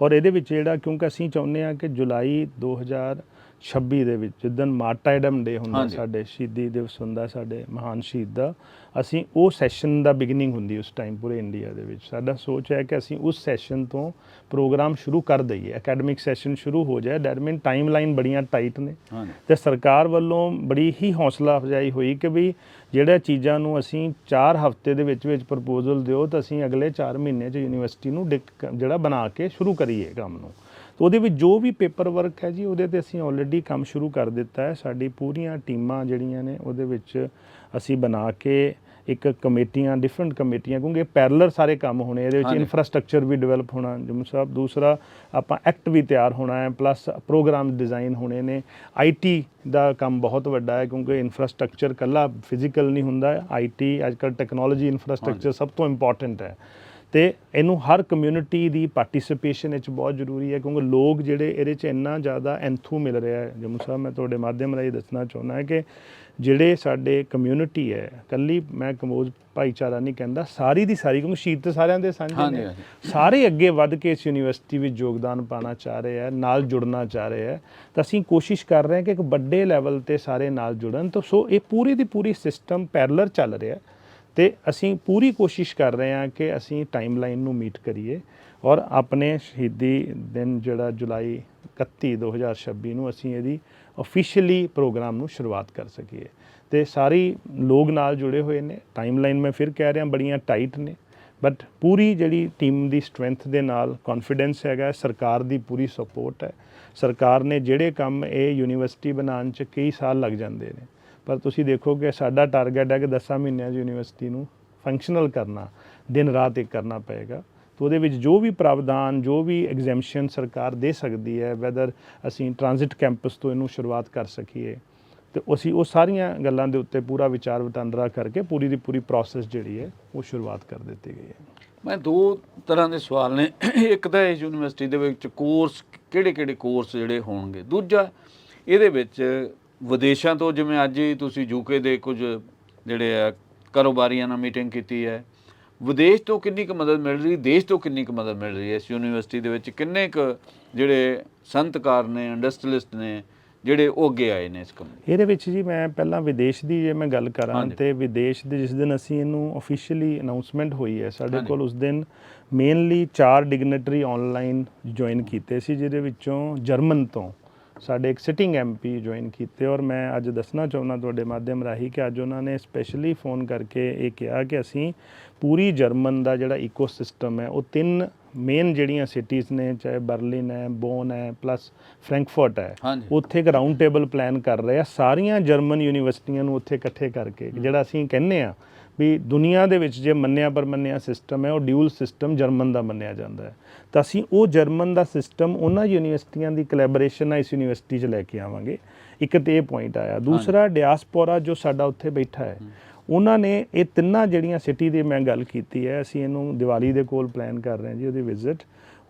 ਔਰ ਇਹਦੇ ਵਿੱਚ ਜਿਹੜਾ, ਕਿਉਂਕਿ ਅਸੀਂ ਚਾਹੁੰਦੇ ਹਾਂ ਕਿ ਜੁਲਾਈ 2026 ਦੇ ਵਿੱਚ ਜਿੱਦਨ ਮਾਰਟਾਈਡਮ ਡੇ ਹੁੰਦਾ। ਸਾਡੇ ਸ਼ਹੀਦੀ ਦਿਵਸ ਹੁੰਦਾ ਸਾਡੇ ਮਹਾਨ ਸ਼ਹੀਦ ਦਾ ਅਸੀਂ ਉਹ ਸੈਸ਼ਨ ਦਾ ਬਿਗਨਿੰਗ ਹੁੰਦੀ ਉਸ ਟਾਈਮ ਪੂਰੇ ਇੰਡੀਆ ਦੇ ਵਿੱਚ। ਸਾਡਾ ਸੋਚ ਹੈ ਕਿ ਅਸੀਂ ਉਸ ਸੈਸ਼ਨ ਤੋਂ ਪ੍ਰੋਗਰਾਮ ਸ਼ੁਰੂ ਕਰ ਦਈਏ। ਅਕੈਡਮਿਕ ਸੈਸ਼ਨ ਸ਼ੁਰੂ ਹੋ ਜਾਏ। ਦੈਟ ਮੀਨ ਟਾਈਮਲਾਈਨ ਬੜੀਆਂ ਟਾਈਟ ਨੇ। ਤੇ ਸਰਕਾਰ ਵੱਲੋਂ ਬੜੀ ਹੀ ਹੌਸਲਾ ਅਫਜ਼ਾਈ ਹੋਈ ਕਿ ਵੀ ਜਿਹੜਾ ਚੀਜ਼ਾਂ ਨੂੰ ਅਸੀਂ 4 ਹਫ਼ਤੇ ਦੇ ਵਿੱਚ ਵਿੱਚ ਪ੍ਰਪੋਜ਼ਲ ਦਿਓ ਤਾਂ ਅਸੀਂ ਅਗਲੇ 4 ਮਹੀਨੇ 'ਚ ਯੂਨੀਵਰਸਿਟੀ ਨੂੰ ਜਿਹੜਾ ਬਣਾ ਕੇ ਸ਼ੁਰੂ ਕਰੀਏ ਕੰਮ ਨੂੰ। ਤਾਂ ਉਹਦੇ ਵਿੱਚ ਜੋ ਵੀ ਪੇਪਰ ਵਰਕ ਹੈ ਜੀ ਉਹਦੇ ਤੇ ਅਸੀਂ ਆਲਰੇਡੀ ਕੰਮ ਸ਼ੁਰੂ ਕਰ ਦਿੱਤਾ ਹੈ। ਸਾਡੀ ਪੂਰੀਆਂ ਟੀਮਾਂ ਜਿਹੜੀਆਂ ਨੇ ਉਹਦੇ ਵਿੱਚ ਅਸੀਂ ਬਣਾ ਕੇ ਇੱਕ ਕਮੇਟੀਆਂ ਡਿਫਰੈਂਟ ਕਮੇਟੀਆਂ ਕਿਉਂਕਿ ਪੈਰਲਰ ਸਾਰੇ ਕੰਮ ਹੋਣੇ ਇਹਦੇ ਵਿੱਚ। ਇਨਫਰਾਸਟ੍ਰਕਚਰ ਵੀ ਡਿਵੈਲਪ ਹੋਣਾ ਜਮੂ ਸਾਹਿਬ। ਦੂਸਰਾ ਆਪਾਂ ਐਕਟ ਵੀ ਤਿਆਰ ਹੋਣਾ ਹੈ ਪਲੱਸ ਪ੍ਰੋਗਰਾਮ ਡਿਜ਼ਾਈਨ ਹੋਣੇ ਨੇ। ਆਈਟੀ ਦਾ ਕੰਮ ਬਹੁਤ ਵੱਡਾ ਹੈ ਕਿਉਂਕਿ ਇਨਫਰਾਸਟ੍ਰਕਚਰ ਕੱਲਾ ਫਿਜ਼ੀਕਲ ਨਹੀਂ ਹੁੰਦਾ। ਆਈਟੀ ਅੱਜਕੱਲ ਟੈਕਨੋਲੋਜੀ ਇਨਫਰਾਸਟ੍ਰਕਚਰ ਸਭ ਤੋਂ ਇੰਪੋਰਟੈਂਟ ਹੈ। ਤੇ ਇਹਨੂੰ ਹਰ ਕਮਿਊਨਿਟੀ ਦੀ ਪਾਰਟਿਸਿਪੇਸ਼ਨ ਵਿੱਚ ਬਹੁਤ ਜ਼ਰੂਰੀ ਹੈ ਕਿਉਂਕਿ ਲੋਕ ਜਿਹੜੇ ਇਹਦੇ 'ਚ ਇੰਨਾ ਜ਼ਿਆਦਾ ਐਂਥੂ ਮਿਲ ਰਿਹਾ ਹੈ। ਜੰਮੂ ਸਾਹਿਬ ਮੈਂ ਤੁਹਾਡੇ ਮਾਧਿਅਮ ਰਾਹੀਂ ਦੱਸਣਾ ਚਾਹੁੰਦਾ ਹਾਂ ਕਿ ਜਿਹੜੇ ਸਾਡੇ ਕਮਿਊਨਿਟੀ ਹੈ ਕੱਲੀ ਮੈਂ ਕਮੋਜ ਭਾਈਚਾਰਾ ਨਹੀਂ ਕਹਿੰਦਾ ਸਾਰੀ ਦੀ ਸਾਰੀ ਕਿਉਂਕਿ ਸ਼ਹੀਦ ਤੇ ਸਾਰਿਆਂ ਦੇ ਸਾਂਝੇ ਨੇ। ਸਾਰੇ ਅੱਗੇ ਵੱਧ ਕੇ ਇਸ ਯੂਨੀਵਰਸਿਟੀ ਵਿੱਚ ਯੋਗਦਾਨ ਪਾਣਾ ਚਾਹ ਰਹੇ ਆ ਨਾਲ ਜੁੜਨਾ ਚਾਹ ਰਹੇ ਆ ਤਾਂ ਅਸੀਂ ਕੋਸ਼ਿਸ਼ ਕਰ ਰਹੇ ਹਾਂ ਕਿ ਇੱਕ ਵੱਡੇ ਲੈਵਲ ਤੇ ਸਾਰੇ ਨਾਲ ਜੁੜਨ। ਤਾਂ ਸੋ ਇਹ ਪੂਰੀ ਦੀ ਪੂਰੀ ਸਿਸਟਮ ਪੈਰਲਰ ਚੱਲ ਰਿਹਾ ਤੇ ਅਸੀਂ ਪੂਰੀ ਕੋਸ਼ਿਸ਼ ਕਰ ਰਹੇ ਹਾਂ ਕਿ ਅਸੀਂ ਟਾਈਮਲਾਈਨ ਨੂੰ ਮੀਟ ਕਰੀਏ ਔਰ ਆਪਣੇ ਸ਼ਹੀਦੀ ਦਿਨ ਜਿਹੜਾ ਜੁਲਾਈ 31 2026 ਨੂੰ ਅਸੀਂ ਇਹਦੀ ਅਫੀਸ਼ੀਅਲੀ ਪ੍ਰੋਗਰਾਮ ਨੂੰ ਸ਼ੁਰੂਆਤ ਕਰ ਸਕੀਏ। ਤੇ ਸਾਰੀ ਲੋਕ ਨਾਲ ਜੁੜੇ ਹੋਏ ਨੇ। ਟਾਈਮਲਾਈਨ ਮੈਂ ਫਿਰ ਕਹਿ ਰਿਹਾ, ਬੜੀਆਂ ਟਾਈਟ ਨੇ। ਬਟ ਪੂਰੀ ਜਿਹੜੀ ਟੀਮ ਦੀ ਸਟਰੈਂਥ ਦੇ ਨਾਲ ਕੌਨਫੀਡੈਂਸ ਹੈਗਾ, ਸਰਕਾਰ ਦੀ ਪੂਰੀ ਸਪੋਰਟ ਹੈ। ਸਰਕਾਰ ਨੇ ਜਿਹੜੇ ਕੰਮ ਇਹ ਯੂਨੀਵਰਸਿਟੀ ਬਣਾਉਣ 'ਚ ਕਈ ਸਾਲ ਲੱਗ ਜਾਂਦੇ ਨੇ। ਪਰ ਤੁਸੀਂ ਦੇਖੋ ਕਿ ਸਾਡਾ ਟਾਰਗੇਟ ਹੈ ਕਿ 10 ਮਹੀਨਿਆਂ 'ਚ ਯੂਨੀਵਰਸਿਟੀ ਨੂੰ ਫੰਕਸ਼ਨਲ ਕਰਨਾ, ਦਿਨ ਰਾਤ ਇੱਕ ਕਰਨਾ ਪਏਗਾ। ਤਾਂ ਉਹਦੇ ਵਿੱਚ ਜੋ ਵੀ ਪ੍ਰਾਵਧਾਨ, ਜੋ ਵੀ ਐਗਜ਼ੈਂਪਸ਼ਨ ਸਰਕਾਰ ਦੇ ਸਕਦੀ ਹੈ ਵੈਦਰ ਅਸੀਂ ਟ੍ਰਾਂਜ਼ਿਟ ਕੈਂਪਸ ਤੋਂ ਇਹਨੂੰ ਸ਼ੁਰੂਆਤ ਕਰ ਸਕੀਏ, ਤੇ ਅਸੀਂ ਉਹ ਸਾਰੀਆਂ ਗੱਲਾਂ ਦੇ ਉੱਤੇ ਪੂਰਾ ਵਿਚਾਰ ਵਟਾਂਦਰਾ ਕਰਕੇ ਪੂਰੀ ਦੀ ਪੂਰੀ ਪ੍ਰੋਸੈਸ ਜਿਹੜੀ ਹੈ, ਉਹ ਸ਼ੁਰੂਆਤ ਕਰ ਦਿੱਤੀ ਗਈ ਹੈ। ਮੈਂ ਦੋ ਤਰ੍ਹਾਂ ਦੇ ਸਵਾਲ ਨੇ। ਇੱਕ ਤਾਂ ਇਸ ਯੂਨੀਵਰਸਿਟੀ ਦੇ ਵਿੱਚ ਕੋਰਸ ਕਿਹੜੇ-ਕਿਹੜੇ ਕੋਰਸ ਜਿਹੜੇ ਹੋਣਗੇ? ਦੂਜਾ, ਇਹਦੇ ਵਿੱਚ ਵਿਦੇਸ਼ਾਂ ਤੋਂ ਜਿਵੇਂ ਅੱਜ ਹੀ ਤੁਸੀਂ ਯੂਕੇ ਦੇ ਕੁਝ ਜਿਹੜੇ ਆ ਕਾਰੋਬਾਰੀਆਂ ਨਾਲ ਮੀਟਿੰਗ ਕੀਤੀ ਹੈ ਵਿਦੇਸ਼ ਤੋਂ ਕਿੰਨੀ ਕੁ ਮਦਦ ਮਿਲ ਰਹੀ ਦੇਸ਼ ਤੋਂ ਕਿੰਨੀ ਕੁ ਮਦਦ ਮਿਲ ਰਹੀ ਹੈ ਇਸ ਯੂਨੀਵਰਸਿਟੀ ਦੇ ਵਿੱਚ ਕਿੰਨੇ ਕੁ ਜਿਹੜੇ ਸੰਤਕਾਰ ਨੇ ਇੰਡਸਟਰੀਲਿਸਟ ਨੇ ਜਿਹੜੇ ਉਹ ਅੱਗੇ ਆਏ ਨੇ ਇਸ ਕੰਮ? ਇਹਦੇ ਵਿੱਚ ਜੀ ਮੈਂ ਪਹਿਲਾਂ ਵਿਦੇਸ਼ ਦੀ ਜੇ ਮੈਂ ਗੱਲ ਕਰਾਂ। ਤੇ ਵਿਦੇਸ਼ ਦੇ ਜਿਸ ਦਿਨ ਅਸੀਂ ਇਹਨੂੰ ਅਫੀਸ਼ੀਅਲੀ ਅਨਾਉਂਸਮੈਂਟ ਹੋਈ ਹੈ ਸਾਡੇ। ਕੋਲ ਉਸ ਦਿਨ ਮੇਨਲੀ 4 ਡਿਗਨਿਟਰੀ ਆਨਲਾਈਨ ਜੁਆਇਨ ਕੀਤੇ ਸੀ ਜਿਹਦੇ ਵਿੱਚੋਂ ਜਰਮਨ ਤੋਂ ਸਾਡੇ ਇੱਕ ਸਿਟਿੰਗ ਐਮਪੀ ਜੁਆਇਨ ਕੀਤੇ ਔਰ ਮੈਂ ਅੱਜ ਦੱਸਣਾ ਚਾਹੁੰਦਾ ਤੁਹਾਡੇ ਮਾਧਿਅਮ ਰਾਹੀਂ ਕਿ ਅੱਜ ਉਹਨਾਂ ਨੇ ਸਪੈਸ਼ਲੀ ਫੋਨ ਕਰਕੇ ਇਹ ਕਿਹਾ ਕਿ ਅਸੀਂ ਪੂਰੀ ਜਰਮਨ ਦਾ ਜਿਹੜਾ ਇਕੋਸਿਸਟਮ ਹੈ ਉਹ ਤਿੰਨ ਮੇਨ ਜਿਹੜੀਆਂ ਸਿਟੀਜ਼ ਨੇ ਚਾਹੇ ਬਰਲਿਨ ਹੈ ਬੋਨ ਹੈ ਪਲੱਸ ਫ੍ਰੈਂਕਫਰਟ ਹੈ ਉੱਥੇ ਇੱਕ ਰਾਉਂਡ ਟੇਬਲ ਪਲਾਨ ਕਰ ਰਹੇ ਆ। ਸਾਰੀਆਂ ਜਰਮਨ ਯੂਨੀਵਰਸਿਟੀਆਂ ਨੂੰ ਉੱਥੇ ਇਕੱਠੇ ਕਰਕੇ ਜਿਹੜਾ ਅਸੀਂ ਕਹਿੰਨੇ ਆ ਵੀ ਦੁਨੀਆ ਦੇ ਵਿੱਚ ਜੇ ਮੰਨਿਆ ਪਰ ਮੰਨਿਆ ਸਿਸਟਮ ਹੈ ਉਹ ਡਿਊਲ ਸਿਸਟਮ ਜਰਮਨ ਦਾ ਮੰਨਿਆ ਜਾਂਦਾ ਹੈ। ਤਾਂ ਅਸੀਂ ਉਹ ਜਰਮਨ ਦਾ ਸਿਸਟਮ ਉਹਨਾਂ ਯੂਨੀਵਰਸਿਟੀਆਂ ਦੀ ਕੋਲੈਬੋਰੇਸ਼ਨ ਨਾਲ ਇਸ ਯੂਨੀਵਰਸਿਟੀ 'ਚ ਲੈ ਕੇ ਆਵਾਂਗੇ। ਇੱਕ ਤੇ ਇਹ ਪੁਆਇੰਟ ਆਇਆ। ਦੂਸਰਾ ਡਿਆਸਪੋਰਾ ਜੋ ਸਾਡਾ ਉੱਥੇ ਬੈਠਾ ਹੈ ਉਹਨਾਂ ਨੇ ਇਹ ਤਿੰਨਾਂ ਜਿਹੜੀਆਂ ਸਿਟੀ ਦੀ ਮੈਂ ਗੱਲ ਕੀਤੀ ਹੈ ਅਸੀਂ ਇਹਨੂੰ ਦੀਵਾਲੀ ਦੇ ਕੋਲ ਪਲਾਨ ਕਰ ਰਹੇ ਹਾਂ ਜੀ ਉਹਦੀ ਵਿਜ਼ਿਟ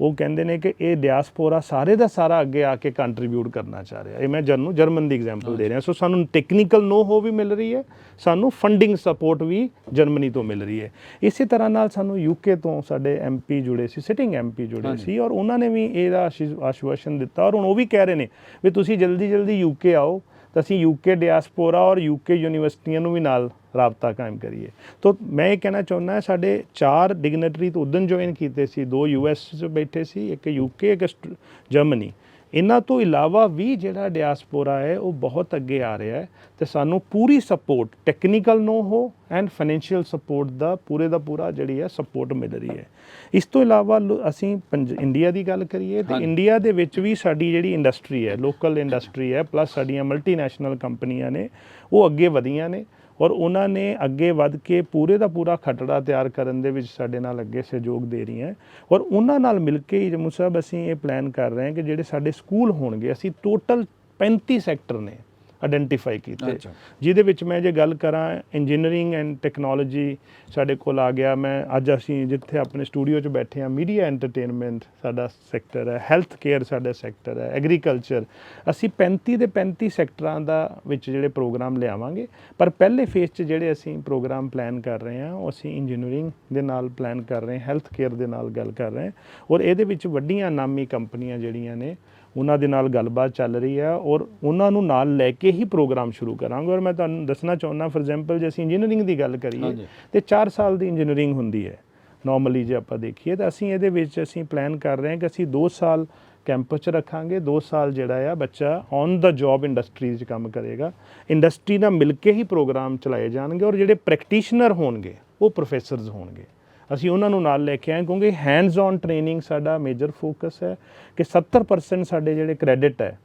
ਉਹ ਕਹਿੰਦੇ ਨੇ ਕਿ ਇਹ ਡਿਆਸਪੋਰਾ ਸਾਰੇ ਦਾ ਸਾਰਾ ਅੱਗੇ ਆ ਕੇ ਕੰਟਰੀਬਿਊਟ ਕਰਨਾ ਚਾਹ ਰਿਹਾ। ਇਹ ਮੈਂ ਜਰਨੂ ਜਰਮਨ ਦੀ ਐਗਜ਼ਾਮਪਲ ਦੇ ਰਿਹਾ। ਸੋ ਸਾਨੂੰ ਟੈਕਨੀਕਲ ਨੋ ਹੋ ਵੀ ਮਿਲ ਰਹੀ ਹੈ ਸਾਨੂੰ ਫੰਡਿੰਗ ਸਪੋਰਟ ਵੀ ਜਰਮਨੀ ਤੋਂ ਮਿਲ ਰਹੀ ਹੈ। ਇਸੇ ਤਰ੍ਹਾਂ ਨਾਲ ਸਾਨੂੰ ਯੂਕੇ ਤੋਂ ਸਾਡੇ ਐਮਪੀ ਜੁੜੇ ਸੀ ਸਿਟਿੰਗ ਐਮਪੀ ਜੁੜੇ। ਸੀ ਔਰ ਉਹਨਾਂ ਨੇ ਵੀ ਇਹਦਾ ਆਸ਼ੀ- ਆਸ਼ਵਾਸਨ ਦਿੱਤਾ ਔਰ ਹੁਣ ਉਹ ਵੀ ਕਹਿ ਰਹੇ ਨੇ ਵੀ ਤੁਸੀਂ ਜਲਦੀ ਜਲਦੀ ਯੂਕੇ ਆਓ ਤਾਂ ਅਸੀਂ ਯੂਕੇ ਡਿਆਸਪੋਰਾ ਔਰ ਯੂਕੇ ਯੂਨੀਵਰਸਿਟੀਆਂ ਨੂੰ ਵੀ ਨਾਲ ਰਾਬਤਾ ਕਾਇਮ ਕਰੀਏ। ਤਾਂ ਮੈਂ ਇਹ ਕਹਿਣਾ ਚਾਹੁੰਦਾ ਹਾਂ ਸਾਡੇ ਚਾਰ ਡਿਗਨਿਟਰੀ ਤੋਂ ਉਦੋਂ ਜੁਆਇਨ ਕੀਤੇ ਸੀ ਦੋ ਯੂਐਸ 'ਚ ਬੈਠੇ ਸੀ ਇੱਕ ਯੂਕੇ ਇੱਕ ਅਸਟ- ਜਰਮਨੀ ਇਹਨਾਂ ਤੋਂ ਇਲਾਵਾ ਵੀ ਜਿਹੜਾ ਡਿਆਸਪੋਰਾ ਹੈ ਉਹ ਬਹੁਤ ਅੱਗੇ ਆ ਰਿਹਾ ਹੈ ਤੇ ਸਾਨੂੰ ਪੂਰੀ ਸਪੋਰਟ ਟੈਕਨੀਕਲ ਨੋ ਹੋ ਐਂਡ ਫਾਈਨੈਂਸ਼ੀਅਲ ਸਪੋਰਟ ਦਾ ਪੂਰੇ ਦਾ ਪੂਰਾ ਜਿਹੜੀ ਹੈ ਸਪੋਰਟ ਮਿਲ ਰਹੀ ਹੈ। ਇਸ ਤੋਂ ਇਲਾਵਾ ਅਸੀਂ ਇੰਡੀਆ ਦੀ ਗੱਲ ਕਰੀਏ ਤੇ। ਇੰਡੀਆ ਦੇ ਵਿੱਚ ਵੀ ਸਾਡੀ ਜਿਹੜੀ ਇੰਡਸਟਰੀ ਹੈ ਲੋਕਲ ਇੰਡਸਟਰੀ ਹੈ ਪਲੱਸ ਸਾਡੀਆਂ ਮਲਟੀਨੈਸ਼ਨਲ ਕੰਪਨੀਆਂ ਨੇ ਉਹ ਅੱਗੇ ਵਧੀਆਂ ਨੇ। ਔਰ ਉਹਨਾਂ ਨੇ ਅੱਗੇ ਵੱਧ ਕੇ ਪੂਰੇ ਦਾ ਪੂਰਾ ਖਟੜਾ ਤਿਆਰ ਕਰਨ ਦੇ ਵਿੱਚ ਸਾਡੇ ਨਾਲ ਅੱਗੇ ਸਹਿਯੋਗ ਦੇ ਰਹੀਆਂ ਔਰ ਉਹਨਾਂ ਨਾਲ ਮਿਲ ਕੇ ਹੀ ਜੰਮੂ ਸਾਹਿਬ ਅਸੀਂ ਇਹ ਪਲਾਨ ਕਰ ਰਹੇ ਹਾਂ ਕਿ ਜਿਹੜੇ ਸਾਡੇ ਸਕੂਲ ਹੋਣਗੇ, ਅਸੀਂ ਟੋਟਲ 35 ਸੈਕਟਰ ਨੇ ਆਇਡੈਂਟੀਫਾਈ ਕੀਤੇ। ਜਿਹਦੇ ਵਿੱਚ ਮੈਂ ਜੇ ਗੱਲ ਕਰਾਂ ਇੰਜੀਨੀਅਰਿੰਗ ਐਂਡ ਟੈਕਨੋਲੋਜੀ ਸਾਡੇ ਕੋਲ ਆ ਗਿਆ। ਮੈਂ ਅੱਜ ਅਸੀਂ ਜਿੱਥੇ ਆਪਣੇ ਸਟੂਡੀਓ 'ਚ ਬੈਠੇ ਹਾਂ ਮੀਡੀਆ ਐਂਟਰਟੇਨਮੈਂਟ ਸਾਡਾ ਸੈਕਟਰ ਹੈ ਹੈਲਥ ਕੇਅਰ ਸਾਡਾ ਸੈਕਟਰ ਹੈ ਐਗਰੀਕਲਚਰ ਅਸੀਂ 35 ਦੇ 35 ਸੈਕਟਰਾਂ ਦਾ ਵਿੱਚ ਜਿਹੜੇ ਪ੍ਰੋਗਰਾਮ ਲਿਆਵਾਂਗੇ ਪਰ ਪਹਿਲੇ ਫੇਸ 'ਚ ਜਿਹੜੇ ਅਸੀਂ ਪ੍ਰੋਗਰਾਮ ਪਲਾਨ ਕਰ ਰਹੇ ਹਾਂ ਉਹ ਅਸੀਂ ਇੰਜੀਨੀਅਰਿੰਗ ਦੇ ਨਾਲ ਪਲਾਨ ਕਰ ਰਹੇ ਹਾਂ ਹੈਲਥ ਕੇਅਰ ਦੇ ਨਾਲ ਗੱਲ ਕਰ ਰਹੇ ਹਾਂ। ਔਰ ਇਹਦੇ ਵਿੱਚ ਵੱਡੀਆਂ ਨਾਮੀ ਕੰਪਨੀਆਂ ਜਿਹੜੀਆਂ ਨੇ ਉਹਨਾਂ ਦੇ ਨਾਲ ਗੱਲਬਾਤ ਚੱਲ ਰਹੀ ਹੈ ਔਰ ਉਹਨਾਂ ਨੂੰ ਨਾਲ ਲੈ ਕੇ ਹੀ ਪ੍ਰੋਗਰਾਮ ਸ਼ੁਰੂ ਕਰਾਂਗੇ। ਔਰ ਮੈਂ ਤੁਹਾਨੂੰ ਦੱਸਣਾ ਚਾਹੁੰਦਾ ਫॉर ਐਗਜ਼ਾਮਪਲ ਜੇ ਅਸੀਂ ਇੰਜੀਨੀਅਰਿੰਗ ਦੀ ਗੱਲ ਕਰੀਏ। ਤੇ 4 ਸਾਲ ਦੀ ਇੰਜੀਨੀਅਰਿੰਗ ਹੁੰਦੀ ਹੈ। ਨਾਰਮਲੀ ਜੇ ਆਪਾਂ ਦੇਖੀਏ ਤਾਂ ਅਸੀਂ ਇਹਦੇ ਵਿੱਚ ਅਸੀਂ ਪਲਾਨ ਕਰ ਰਹੇ ਹਾਂ ਕਿ ਅਸੀਂ 2 ਸਾਲ ਕੈਂਪਸ 'ਚ ਰੱਖਾਂਗੇ 2 ਸਾਲ ਜਿਹੜਾ ਆ ਬੱਚਾ ਔਨ ਦਾ ਜੌਬ ਇੰਡਸਟਰੀ 'ਚ ਕੰਮ ਕਰੇਗਾ। ਇੰਡਸਟਰੀ ਨਾਲ ਮਿਲ ਕੇ ਹੀ ਪ੍ਰੋਗਰਾਮ ਚਲਾਏ ਜਾਣਗੇ ਔਰ ਜਿਹੜੇ ਪ੍ਰੈਕਟੀਸ਼ਨਰ ਹੋਣਗੇ ਉਹ ਪ੍ਰੋਫੈਸਰਸ ਹੋਣਗੇ। ਅਸੀਂ ਉਹਨਾਂ ਨੂੰ ਨਾਲ ਲੈ ਕੇ ਆਏ, ਕਿਉਂਕਿ ਹੈਂਡਸ ਔਨ ਟ੍ਰੇਨਿੰਗ ਸਾਡਾ ਮੇਜਰ ਫੋਕਸ ਹੈ ਕਿ 70% ਸਾਡੇ ਜਿਹੜੇ ਕ੍ਰੈਡਿਟ ਹੈ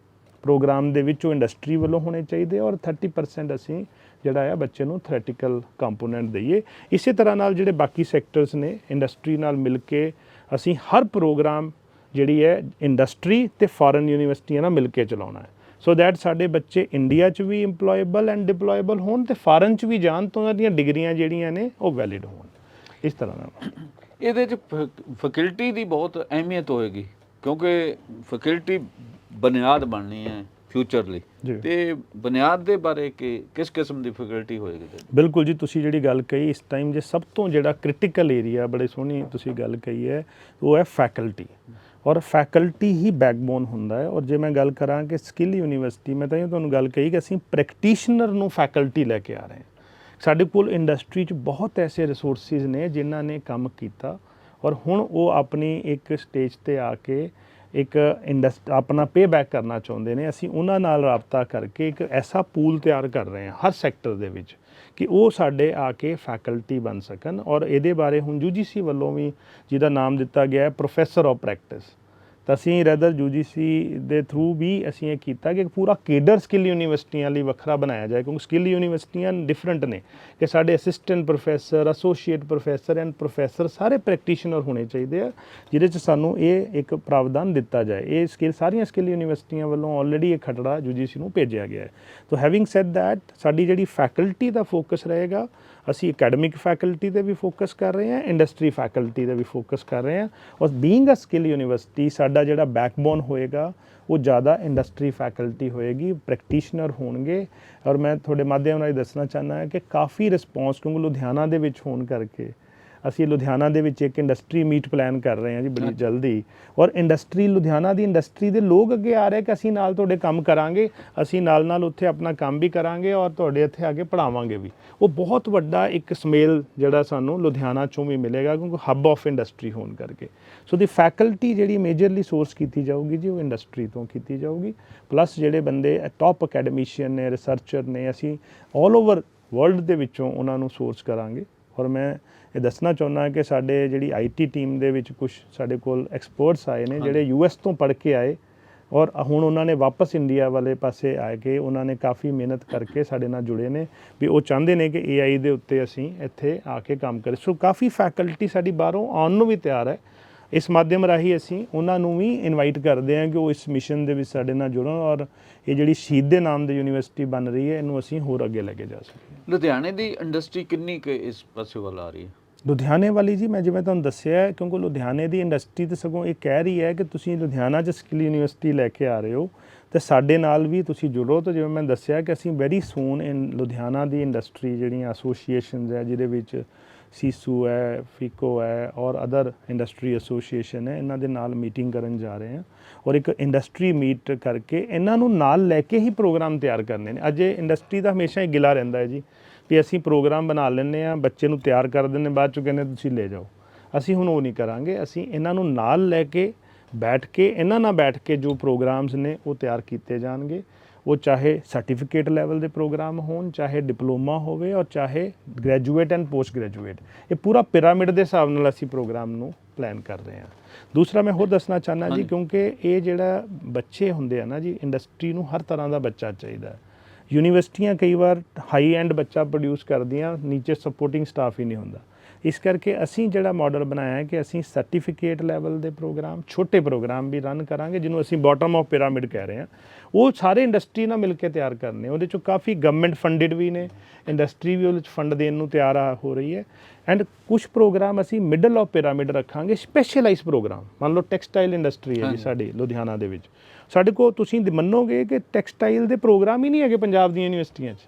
ਪ੍ਰੋਗਰਾਮ ਦੇ ਵਿੱਚ ਉਹ ਇੰਡਸਟਰੀ ਵੱਲੋਂ ਹੋਣੇ ਚਾਹੀਦੇ ਔਰ 30% ਅਸੀਂ ਜਿਹੜਾ ਆ ਬੱਚੇ ਨੂੰ ਥਰੈਟੀਕਲ ਕੰਪੋਨੈਂਟ ਦਈਏ। ਇਸੇ ਤਰ੍ਹਾਂ ਨਾਲ ਜਿਹੜੇ ਬਾਕੀ ਸੈਕਟਰਸ ਨੇ ਇੰਡਸਟਰੀ ਨਾਲ ਮਿਲ ਕੇ ਅਸੀਂ ਹਰ ਪ੍ਰੋਗਰਾਮ ਜਿਹੜੀ ਹੈ ਇੰਡਸਟਰੀ ਤੇ ਫੋਰਨ ਯੂਨੀਵਰਸਿਟੀਆਂ ਨਾਲ ਮਿਲ ਕੇ ਚਲਾਉਣਾ ਹੈ। ਸੋ ਦੈਟ ਸਾਡੇ ਬੱਚੇ ਇੰਡੀਆ 'ਚ ਵੀ EMPLOYABLE ਐਂਡ ਡਿਪਲੋਏਬਲ ਹੋਣ ਤੇ ਫੋਰਨ 'ਚ ਵੀ ਜਾਣ ਤੋਂ ਉਹਨਾਂ ਦੀਆਂ ਡਿਗਰੀਆਂ ਜਿਹੜੀਆਂ ਨੇ ਉਹ ਵੈਲਿਡ ਹੋਣ। ਇਸ ਤਰ੍ਹਾਂ ਨਾਲ। ਇਹਦੇ ਚ ਫੈਕਲਟੀ ਦੀ ਬਹੁਤ ਅਹਿਮੀਅਤ ਹੋਏਗੀ ਕਿਉਂਕਿ ਫੈਕਲਟੀ ਬੁਨਿਆਦ ਬਣਨੀ ਹੈ ਫਿਊਚਰ ਲਈ। ਤੇ ਬੁਨਿਆਦ ਦੇ ਬਾਰੇ ਕਿ ਕਿਸ ਕਿਸਮ ਦੀ ਫੈਕਲਟੀ ਹੋਏਗੀ ਬਿਲਕੁਲ ਜੀ ਤੁਸੀਂ ਜਿਹੜੀ ਗੱਲ ਕਹੀ ਇਸ ਟਾਈਮ ਜੇ ਸਭ ਤੋਂ ਜਿਹੜਾ ਕ੍ਰਿਟੀਕਲ ਏਰੀਆ ਬੜੇ ਸੋਹਣੀ ਤੁਸੀਂ ਗੱਲ ਕਹੀ ਹੈ ਉਹ ਹੈ ਫੈਕਲਟੀ ਔਰ ਫੈਕਲਟੀ ਹੀ ਬੈਕਬੋਨ ਹੁੰਦਾ ਹੈ। ਔਰ ਜੇ ਮੈਂ ਗੱਲ ਕਰਾਂ ਕਿ ਸਕਿੱਲ ਯੂਨੀਵਰਸਿਟੀ ਮੈਂ ਤਾਂ ਇਹ ਤੁਹਾਨੂੰ ਗੱਲ ਕਹੀ ਕਿ ਅਸੀਂ ਪ੍ਰੈਕਟੀਸ਼ਨਰ ਨੂੰ ਫੈਕਲਟੀ ਲੈ ਕੇ ਆ ਰਹੇ ਹਾਂ। ਸਾਡੇ ਕੋਲ ਇੰਡਸਟਰੀ 'ਚ ਬਹੁਤ ਐਸੇ ਰਿਸੋਰਸਿਸ ਨੇ ਜਿਨ੍ਹਾਂ ਨੇ ਕੰਮ ਕੀਤਾ ਔਰ ਹੁਣ ਉਹ ਆਪਣੀ ਇੱਕ ਸਟੇਜ ਤੇ ਆ ਕੇ ਇੱਕ ਇੰਡਸਟ ਆਪਣਾ ਪੇਬੈਕ ਕਰਨਾ ਚਾਹੁੰਦੇ ਨੇ। ਅਸੀਂ ਉਹਨਾਂ ਨਾਲ ਰਾਬਤਾ ਕਰਕੇ ਇੱਕ ਐਸਾ ਪੂਲ ਤਿਆਰ ਕਰ ਰਹੇ ਹਾਂ ਹਰ ਸੈਕਟਰ ਦੇ ਵਿੱਚ ਕਿ ਉਹ ਸਾਡੇ ਆ ਕੇ ਫੈਕਲਟੀ ਬਣ ਸਕਣ ਔਰ ਇਹਦੇ ਬਾਰੇ ਹੁਣ UGC ਵੱਲੋਂ ਵੀ ਜਿਹਦਾ ਨਾਮ ਦਿੱਤਾ ਗਿਆ ਹੈ ਪ੍ਰੋਫੈਸਰ ਆਫ ਪ੍ਰੈਕਟਿਸ ਤਾਂ ਅਸੀਂ ਰੈਦਰ UGC ਦੇ ਥਰੂ ਵੀ ਅਸੀਂ ਇਹ ਕੀਤਾ ਕਿ ਇੱਕ ਪੂਰਾ ਕੇਡਰ ਸਕਿੱਲ ਯੂਨੀਵਰਸਿਟੀਆਂ ਲਈ ਵੱਖਰਾ ਬਣਾਇਆ ਜਾਏ, ਕਿਉਂਕਿ ਸਕਿੱਲ ਯੂਨੀਵਰਸਿਟੀਆਂ ਡਿਫਰੈਂਟ ਨੇ ਕਿ ਸਾਡੇ assistant professor associate professor and professor ਸਾਰੇ ਪ੍ਰੈਕਟੀਸ਼ਨਰ ਹੋਣੇ ਚਾਹੀਦੇ ਆ, ਜਿਹਦੇ 'ਚ ਸਾਨੂੰ ਇਹ ਇੱਕ ਪ੍ਰਾਵਧਾਨ ਦਿੱਤਾ ਜਾਏ। ਇਹ ਸਕਿੱਲ ਸਾਰੀਆਂ ਸਕਿੱਲ ਯੂਨੀਵਰਸਿਟੀਆਂ ਵੱਲੋਂ ਆਲਰੇਡੀ ਇਹ ਖਟੜਾ UGC ਨੂੰ ਭੇਜਿਆ ਗਿਆ ਹੈ। ਤੋ ਹੈਵਿੰਗ ਸੈਡ ਥੈਟ ਸਾਡੀ ਜਿਹੜੀ ਫੈਕਲਟੀ ਦਾ ਫੋਕਸ ਰਹੇਗਾ, ਅਸੀਂ ਅਕੈਡਮਿਕ ਫੈਕਲਟੀ ਤੇ ਵੀ ਫੋਕਸ ਕਰ ਰਹੇ ਹਾਂ ਇੰਡਸਟਰੀ ਫੈਕਲਟੀ ਤੇ ਵੀ ਫੋਕਸ ਕਰ ਰਹੇ ਹਾਂ, ਔਰ ਬੀਇੰਗ ਅ ਸਕਿੱਲ ਯੂਨੀਵਰਸਿਟੀ ਸਾਡਾ ਜਿਹੜਾ ਬੈਕਬੋਨ ਹੋਏਗਾ, ਉਹ ਜ਼ਿਆਦਾ ਇੰਡਸਟਰੀ ਫੈਕਲਟੀ ਹੋਏਗੀ ਪ੍ਰੈਕਟੀਸ਼ਨਰ ਹੋਣਗੇ। ਔਰ ਮੈਂ ਤੁਹਾਡੇ ਮਾਧਿਅਮ ਨਾਲ ਦੱਸਣਾ ਚਾਹੁੰਦਾ ਹਾਂ ਕਿ ਕਾਫੀ ਰਿਸਪੌਂਸ ਕਿਉਂਕਿ ਲੁਧਿਆਣਾ ਦੇ ਵਿੱਚ ਹੋਣ ਕਰਕੇ ਅਸੀਂ ਲੁਧਿਆਣਾ ਦੇ ਵਿੱਚ ਇੱਕ ਇੰਡਸਟਰੀ ਮੀਟ ਪਲਾਨ ਕਰ ਰਹੇ ਹਾਂ ਜੀ ਬੜੀ ਜਲਦੀ। ਔਰ ਇੰਡਸਟਰੀ ਲੁਧਿਆਣਾ ਦੀ ਇੰਡਸਟਰੀ ਦੇ ਲੋਕ ਅੱਗੇ ਆ ਰਹੇ ਕਿ ਅਸੀਂ ਨਾਲ ਤੁਹਾਡੇ ਕੰਮ ਕਰਾਂਗੇ ਅਸੀਂ ਨਾਲ ਨਾਲ ਉੱਥੇ ਆਪਣਾ ਕੰਮ ਵੀ ਕਰਾਂਗੇ ਔਰ ਤੁਹਾਡੇ ਇੱਥੇ ਆ ਕੇ ਪੜਾਵਾਂਗੇ ਵੀ। ਉਹ ਬਹੁਤ ਵੱਡਾ ਇੱਕ ਸਮੇਲ ਜਿਹੜਾ ਸਾਨੂੰ ਲੁਧਿਆਣਾ ਚੋਂ ਵੀ ਮਿਲੇਗਾ ਕਿਉਂਕਿ ਹੱਬ ਆਫ ਇੰਡਸਟਰੀ ਹੋਣ ਕਰਕੇ। ਸੋ ਦੀ ਫੈਕਲਟੀ ਜਿਹੜੀ ਮੇਜਰਲੀ ਸੋਰਸ ਕੀਤੀ ਜਾਊਗੀ ਜੀ ਉਹ ਇੰਡਸਟਰੀ ਤੋਂ ਕੀਤੀ ਜਾਊਗੀ। ਪਲੱਸ ਜਿਹੜੇ ਬੰਦੇ ਟਾਪ ਅਕੈਡਮੀਸ਼ੀਅਨ ਨੇ ਰਿਸਰਚਰ ਨੇ ਅਸੀਂ 올 ਓਵਰ ਵਰਲਡ ਦੇ ਵਿੱਚੋਂ ਉਹਨਾਂ ਨੂੰ ਸੋਰਸ ਕਰਾਂਗੇ। ਔਰ ਮੈਂ ਇਹ ਦੱਸਣਾ ਚਾਹੁੰਦਾ ਕਿ ਸਾਡੇ ਜਿਹੜੀ ਆਈਟੀ ਟੀਮ ਦੇ ਵਿੱਚ ਕੁਝ ਸਾਡੇ ਕੋਲ ਐਕਸਪਰਟਸ ਆਏ ਨੇ ਜਿਹੜੇ ਯੂਐਸ ਤੋਂ ਪੜ੍ਹ ਕੇ ਆਏ ਔਰ ਹੁਣ ਉਹਨਾਂ ਨੇ ਵਾਪਸ ਇੰਡੀਆ ਵਾਲੇ ਪਾਸੇ ਆ ਕੇ ਉਹਨਾਂ ਨੇ ਕਾਫੀ ਮਿਹਨਤ ਕਰਕੇ ਸਾਡੇ ਨਾਲ ਜੁੜੇ ਨੇ ਵੀ ਉਹ ਚਾਹੁੰਦੇ ਨੇ ਕਿ AI ਦੇ ਉੱਤੇ ਅਸੀਂ ਇੱਥੇ ਆ ਕੇ ਕੰਮ ਕਰੀਏ। ਸੋ ਕਾਫੀ ਫੈਕਲਟੀ ਸਾਡੀ ਬਾਹਰੋਂ ਆਉਣ ਨੂੰ ਵੀ ਤਿਆਰ ਹੈ। ਇਸ ਮਾਧਿਅਮ ਰਾਹੀਂ ਅਸੀਂ ਉਹਨਾਂ ਨੂੰ ਵੀ ਇਨਵਾਈਟ ਕਰਦੇ ਹਾਂ ਕਿ ਉਹ ਇਸ ਮਿਸ਼ਨ ਦੇ ਵਿੱਚ ਸਾਡੇ ਨਾਲ ਜੁੜਨ ਔਰ ਇਹ ਜਿਹੜੀ ਸ਼ਹੀਦ ਦੇ ਨਾਮ ਦੀ ਯੂਨੀਵਰਸਿਟੀ ਬਣ ਰਹੀ ਹੈ ਇਹਨੂੰ ਅਸੀਂ ਹੋਰ ਅੱਗੇ ਲੈ ਕੇ ਜਾ ਸਕੀਏ। ਲੁਧਿਆਣੇ ਦੀ ਇੰਡਸਟਰੀ ਕਿੰਨੀ ਕੁ ਇਸ ਪਾਸੇ ਵੱਲ ਆ ਰਹੀ ਹੈ? ਲੁਧਿਆਣੇ ਵਾਲੀ ਜੀ ਮੈਂ ਜਿਵੇਂ ਤੁਹਾਨੂੰ ਦੱਸਿਆ ਕਿਉਂਕਿ ਲੁਧਿਆਣੇ ਦੀ ਇੰਡਸਟਰੀ ਤੇ ਸਗੋਂ ਇਹ ਕਹਿ ਰਹੀ ਹੈ ਕਿ ਤੁਸੀਂ ਲੁਧਿਆਣਾ 'ਚ ਸਕਿੱਲ ਯੂਨੀਵਰਸਿਟੀ ਲੈ ਕੇ ਆ ਰਹੇ ਹੋ ਤੇ ਸਾਡੇ ਨਾਲ ਵੀ ਤੁਸੀਂ ਜੁੜੋ। ਤਾਂ ਜਿਵੇਂ ਮੈਂ ਦੱਸਿਆ ਕਿ ਅਸੀਂ ਵੈਰੀ ਸੂਨ ਇਨ ਲੁਧਿਆਣਾ ਦੀ ਇੰਡਸਟਰੀ ਜਿਹੜੀਆਂ ਐਸੋਸੀਏਸ਼ਨਸ ਹੈ ਜਿਹਦੇ ਵਿੱਚ ਸੀਸੂ ਹੈ ਫਿਕੋ ਹੈ ਔਰ ਅਦਰ ਇੰਡਸਟਰੀ ਐਸੋਸੀਏਸ਼ਨ ਹੈ ਇਹਨਾਂ ਦੇ ਨਾਲ ਮੀਟਿੰਗ ਕਰਨ ਜਾ ਰਹੇ ਹਾਂ। ਔਰ ਇੱਕ ਇੰਡਸਟਰੀ ਮੀਟ ਕਰਕੇ ਇਹਨਾਂ ਨੂੰ ਨਾਲ ਲੈ ਕੇ ਹੀ ਪ੍ਰੋਗਰਾਮ ਤਿਆਰ ਕਰਨੇ ਨੇ। ਅਜੇ ਇੰਡਸਟਰੀ ਦਾ ਹਮੇਸ਼ਾ ਹੀ ਗਿਲਾ ਰਹਿੰਦਾ ਹੈ ਜੀ ਵੀ ਅਸੀਂ ਪ੍ਰੋਗਰਾਮ ਬਣਾ ਲੈਂਦੇ ਆ ਬੱਚੇ ਨੂੰ ਤਿਆਰ ਕਰ ਦਿੰਦੇ ਬਾਅਦ ਚ ਕਹਿੰਦੇ ਤੁਸੀਂ ਲੈ ਜਾਓ। ਅਸੀਂ ਹੁਣ ਉਹ ਨਹੀਂ ਕਰਾਂਗੇ, ਅਸੀਂ ਇਹਨਾਂ ਨੂੰ ਨਾਲ ਲੈ ਕੇ ਬੈਠ ਕੇ, ਇਹਨਾਂ ਨਾਲ ਬੈਠ ਕੇ ਜੋ ਪ੍ਰੋਗਰਾਮਸ ਨੇ ਉਹ ਤਿਆਰ ਕੀਤੇ ਜਾਣਗੇ। ਉਹ ਚਾਹੇ ਸਰਟੀਫਿਕੇਟ ਲੈਵਲ ਦੇ ਪ੍ਰੋਗਰਾਮ ਹੋਣ ਚਾਹੇ ਡਿਪਲੋਮਾ ਹੋਵੇ ਔਰ ਚਾਹੇ ਗ੍ਰੈਜੂਏਟ ਐਂਡ ਪੋਸਟ ਗ੍ਰੈਜੂਏਟ ਇਹ ਪੂਰਾ ਪਿਰਾਮਿਡ ਦੇ ਹਿਸਾਬ ਨਾਲ ਅਸੀਂ ਪ੍ਰੋਗਰਾਮ ਨੂੰ ਪਲਾਨ ਕਰ ਰਹੇ ਹਾਂ। ਦੂਸਰਾ ਮੈਂ ਹੋਰ ਦੱਸਣਾ ਚਾਹੁੰਦਾ ਜੀ। ਕਿਉਂਕਿ ਇਹ ਜਿਹੜਾ ਬੱਚੇ ਹੁੰਦੇ ਆ ਨਾ ਜੀ ਇੰਡਸਟਰੀ ਨੂੰ ਹਰ ਤਰ੍ਹਾਂ ਦਾ ਬੱਚਾ ਚਾਹੀਦਾ। ਹੈ ਯੂਨੀਵਰਸਿਟੀਆਂ ਕਈ ਵਾਰ ਹਾਈ ਐਂਡ ਬੱਚਾ ਪ੍ਰੋਡਿਊਸ ਕਰਦੀਆਂ ਨੀਚੇ ਸਪੋਰਟਿੰਗ ਸਟਾਫ ਹੀ ਨਹੀਂ ਹੁੰਦਾ। ਇਸ ਕਰਕੇ ਅਸੀਂ ਜਿਹੜਾ ਮਾਡਲ ਬਣਾਇਆ ਹੈ ਕਿ ਅਸੀਂ ਸਰਟੀਫਿਕੇਟ ਲੈਵਲ ਦੇ ਪ੍ਰੋਗਰਾਮ ਛੋਟੇ ਪ੍ਰੋਗਰਾਮ ਵੀ ਰਨ ਕਰਾਂਗੇ ਜਿਹਨੂੰ ਅਸੀਂ ਬਾਟਮ ਆਫ ਪਿਰਾਮਿਡ ਕਹਿ ਰਹੇ ਹਾਂ। ਉਹ ਸਾਰੇ ਇੰਡਸਟਰੀ ਨਾਲ ਮਿਲ ਕੇ ਤਿਆਰ ਕਰਨੇ। ਉਹਦੇ ਚੋਂ ਕਾਫੀ ਗਵਰਨਮੈਂਟ ਫੰਡਡ ਵੀ ਨੇ। ਇੰਡਸਟਰੀ ਵੀ ਉਹਦੇ ਚ ਫੰਡ ਦੇਣ ਨੂੰ ਤਿਆਰ ਆ ਹੋ ਰਹੀ ਹੈ। ਐਂਡ ਕੁਝ ਪ੍ਰੋਗਰਾਮ ਅਸੀਂ ਮਿਡਲ ਆਫ ਪਿਰਾਮਿਡ ਰੱਖਾਂਗੇ ਸਪੈਸ਼ਲਾਈਜ਼ ਪ੍ਰੋਗਰਾਮ ਮੰਨ ਲਓ ਟੈਕਸਟਾਈਲ ਇੰਡਸਟਰੀ ਹੈ ਜੀ। ਸਾਡੀ ਲੁਧਿਆਣਾ ਦੇ ਵਿੱਚ। ਸਾਡੇ ਕੋਲ ਤੁਸੀਂ ਮੰਨੋਗੇ ਕਿ ਟੈਕਸਟਾਈਲ ਦੇ ਪ੍ਰੋਗਰਾਮ ਹੀ ਨਹੀਂ ਹੈਗੇ ਪੰਜਾਬ ਦੀਆਂ ਯੂਨੀਵਰਸਿਟੀਆਂ 'ਚ।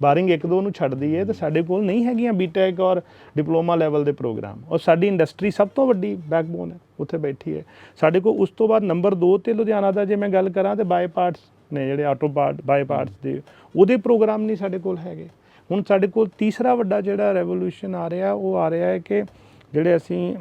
ਬਾਰਿੰਗ ਇੱਕ ਦੋ ਨੂੰ ਛੱਡ ਦਈਏ ਤਾਂ ਸਾਡੇ ਕੋਲ ਨਹੀਂ ਹੈਗੀਆਂ ਬੀਟੈਕ ਔਰ ਡਿਪਲੋਮਾ ਲੈਵਲ ਦੇ ਪ੍ਰੋਗਰਾਮ। ਔਰ ਸਾਡੀ ਇੰਡਸਟਰੀ ਸਭ ਤੋਂ ਵੱਡੀ ਬੈਕਬੋਨ ਹੈ, ਉੱਥੇ ਬੈਠੀ ਹੈ ਸਾਡੇ ਕੋਲ ਉਸ ਤੋਂ ਬਾਅਦ ਨੰਬਰ 2 ਤੇ ਲੁਧਿਆਣਾ ਦਾ ਜੇ ਮੈਂ ਗੱਲ ਕਰਾਂ ਤੇ ਬਾਏ ਪਾਰਟਸ ਨੇ ਜਿਹੜੇ ਆਟੋ ਪਾਰਟ ਬਾਏ ਪਾਰਟਸ ਦੇ, ਉਹਦੇ ਪ੍ਰੋਗਰਾਮ ਨਹੀਂ ਸਾਡੇ ਕੋਲ ਹੈਗੇ। ਹੁਣ ਸਾਡੇ ਕੋਲ ਤੀਸਰਾ ਵੱਡਾ ਜਿਹੜਾ ਰੈਵੋਲੂਸ਼ਨ ਆ ਰਿਹਾ, ਉਹ ਆ ਰਿਹਾ ਹੈ ਕਿ ਜਿਹੜੇ ਅਸੀਂ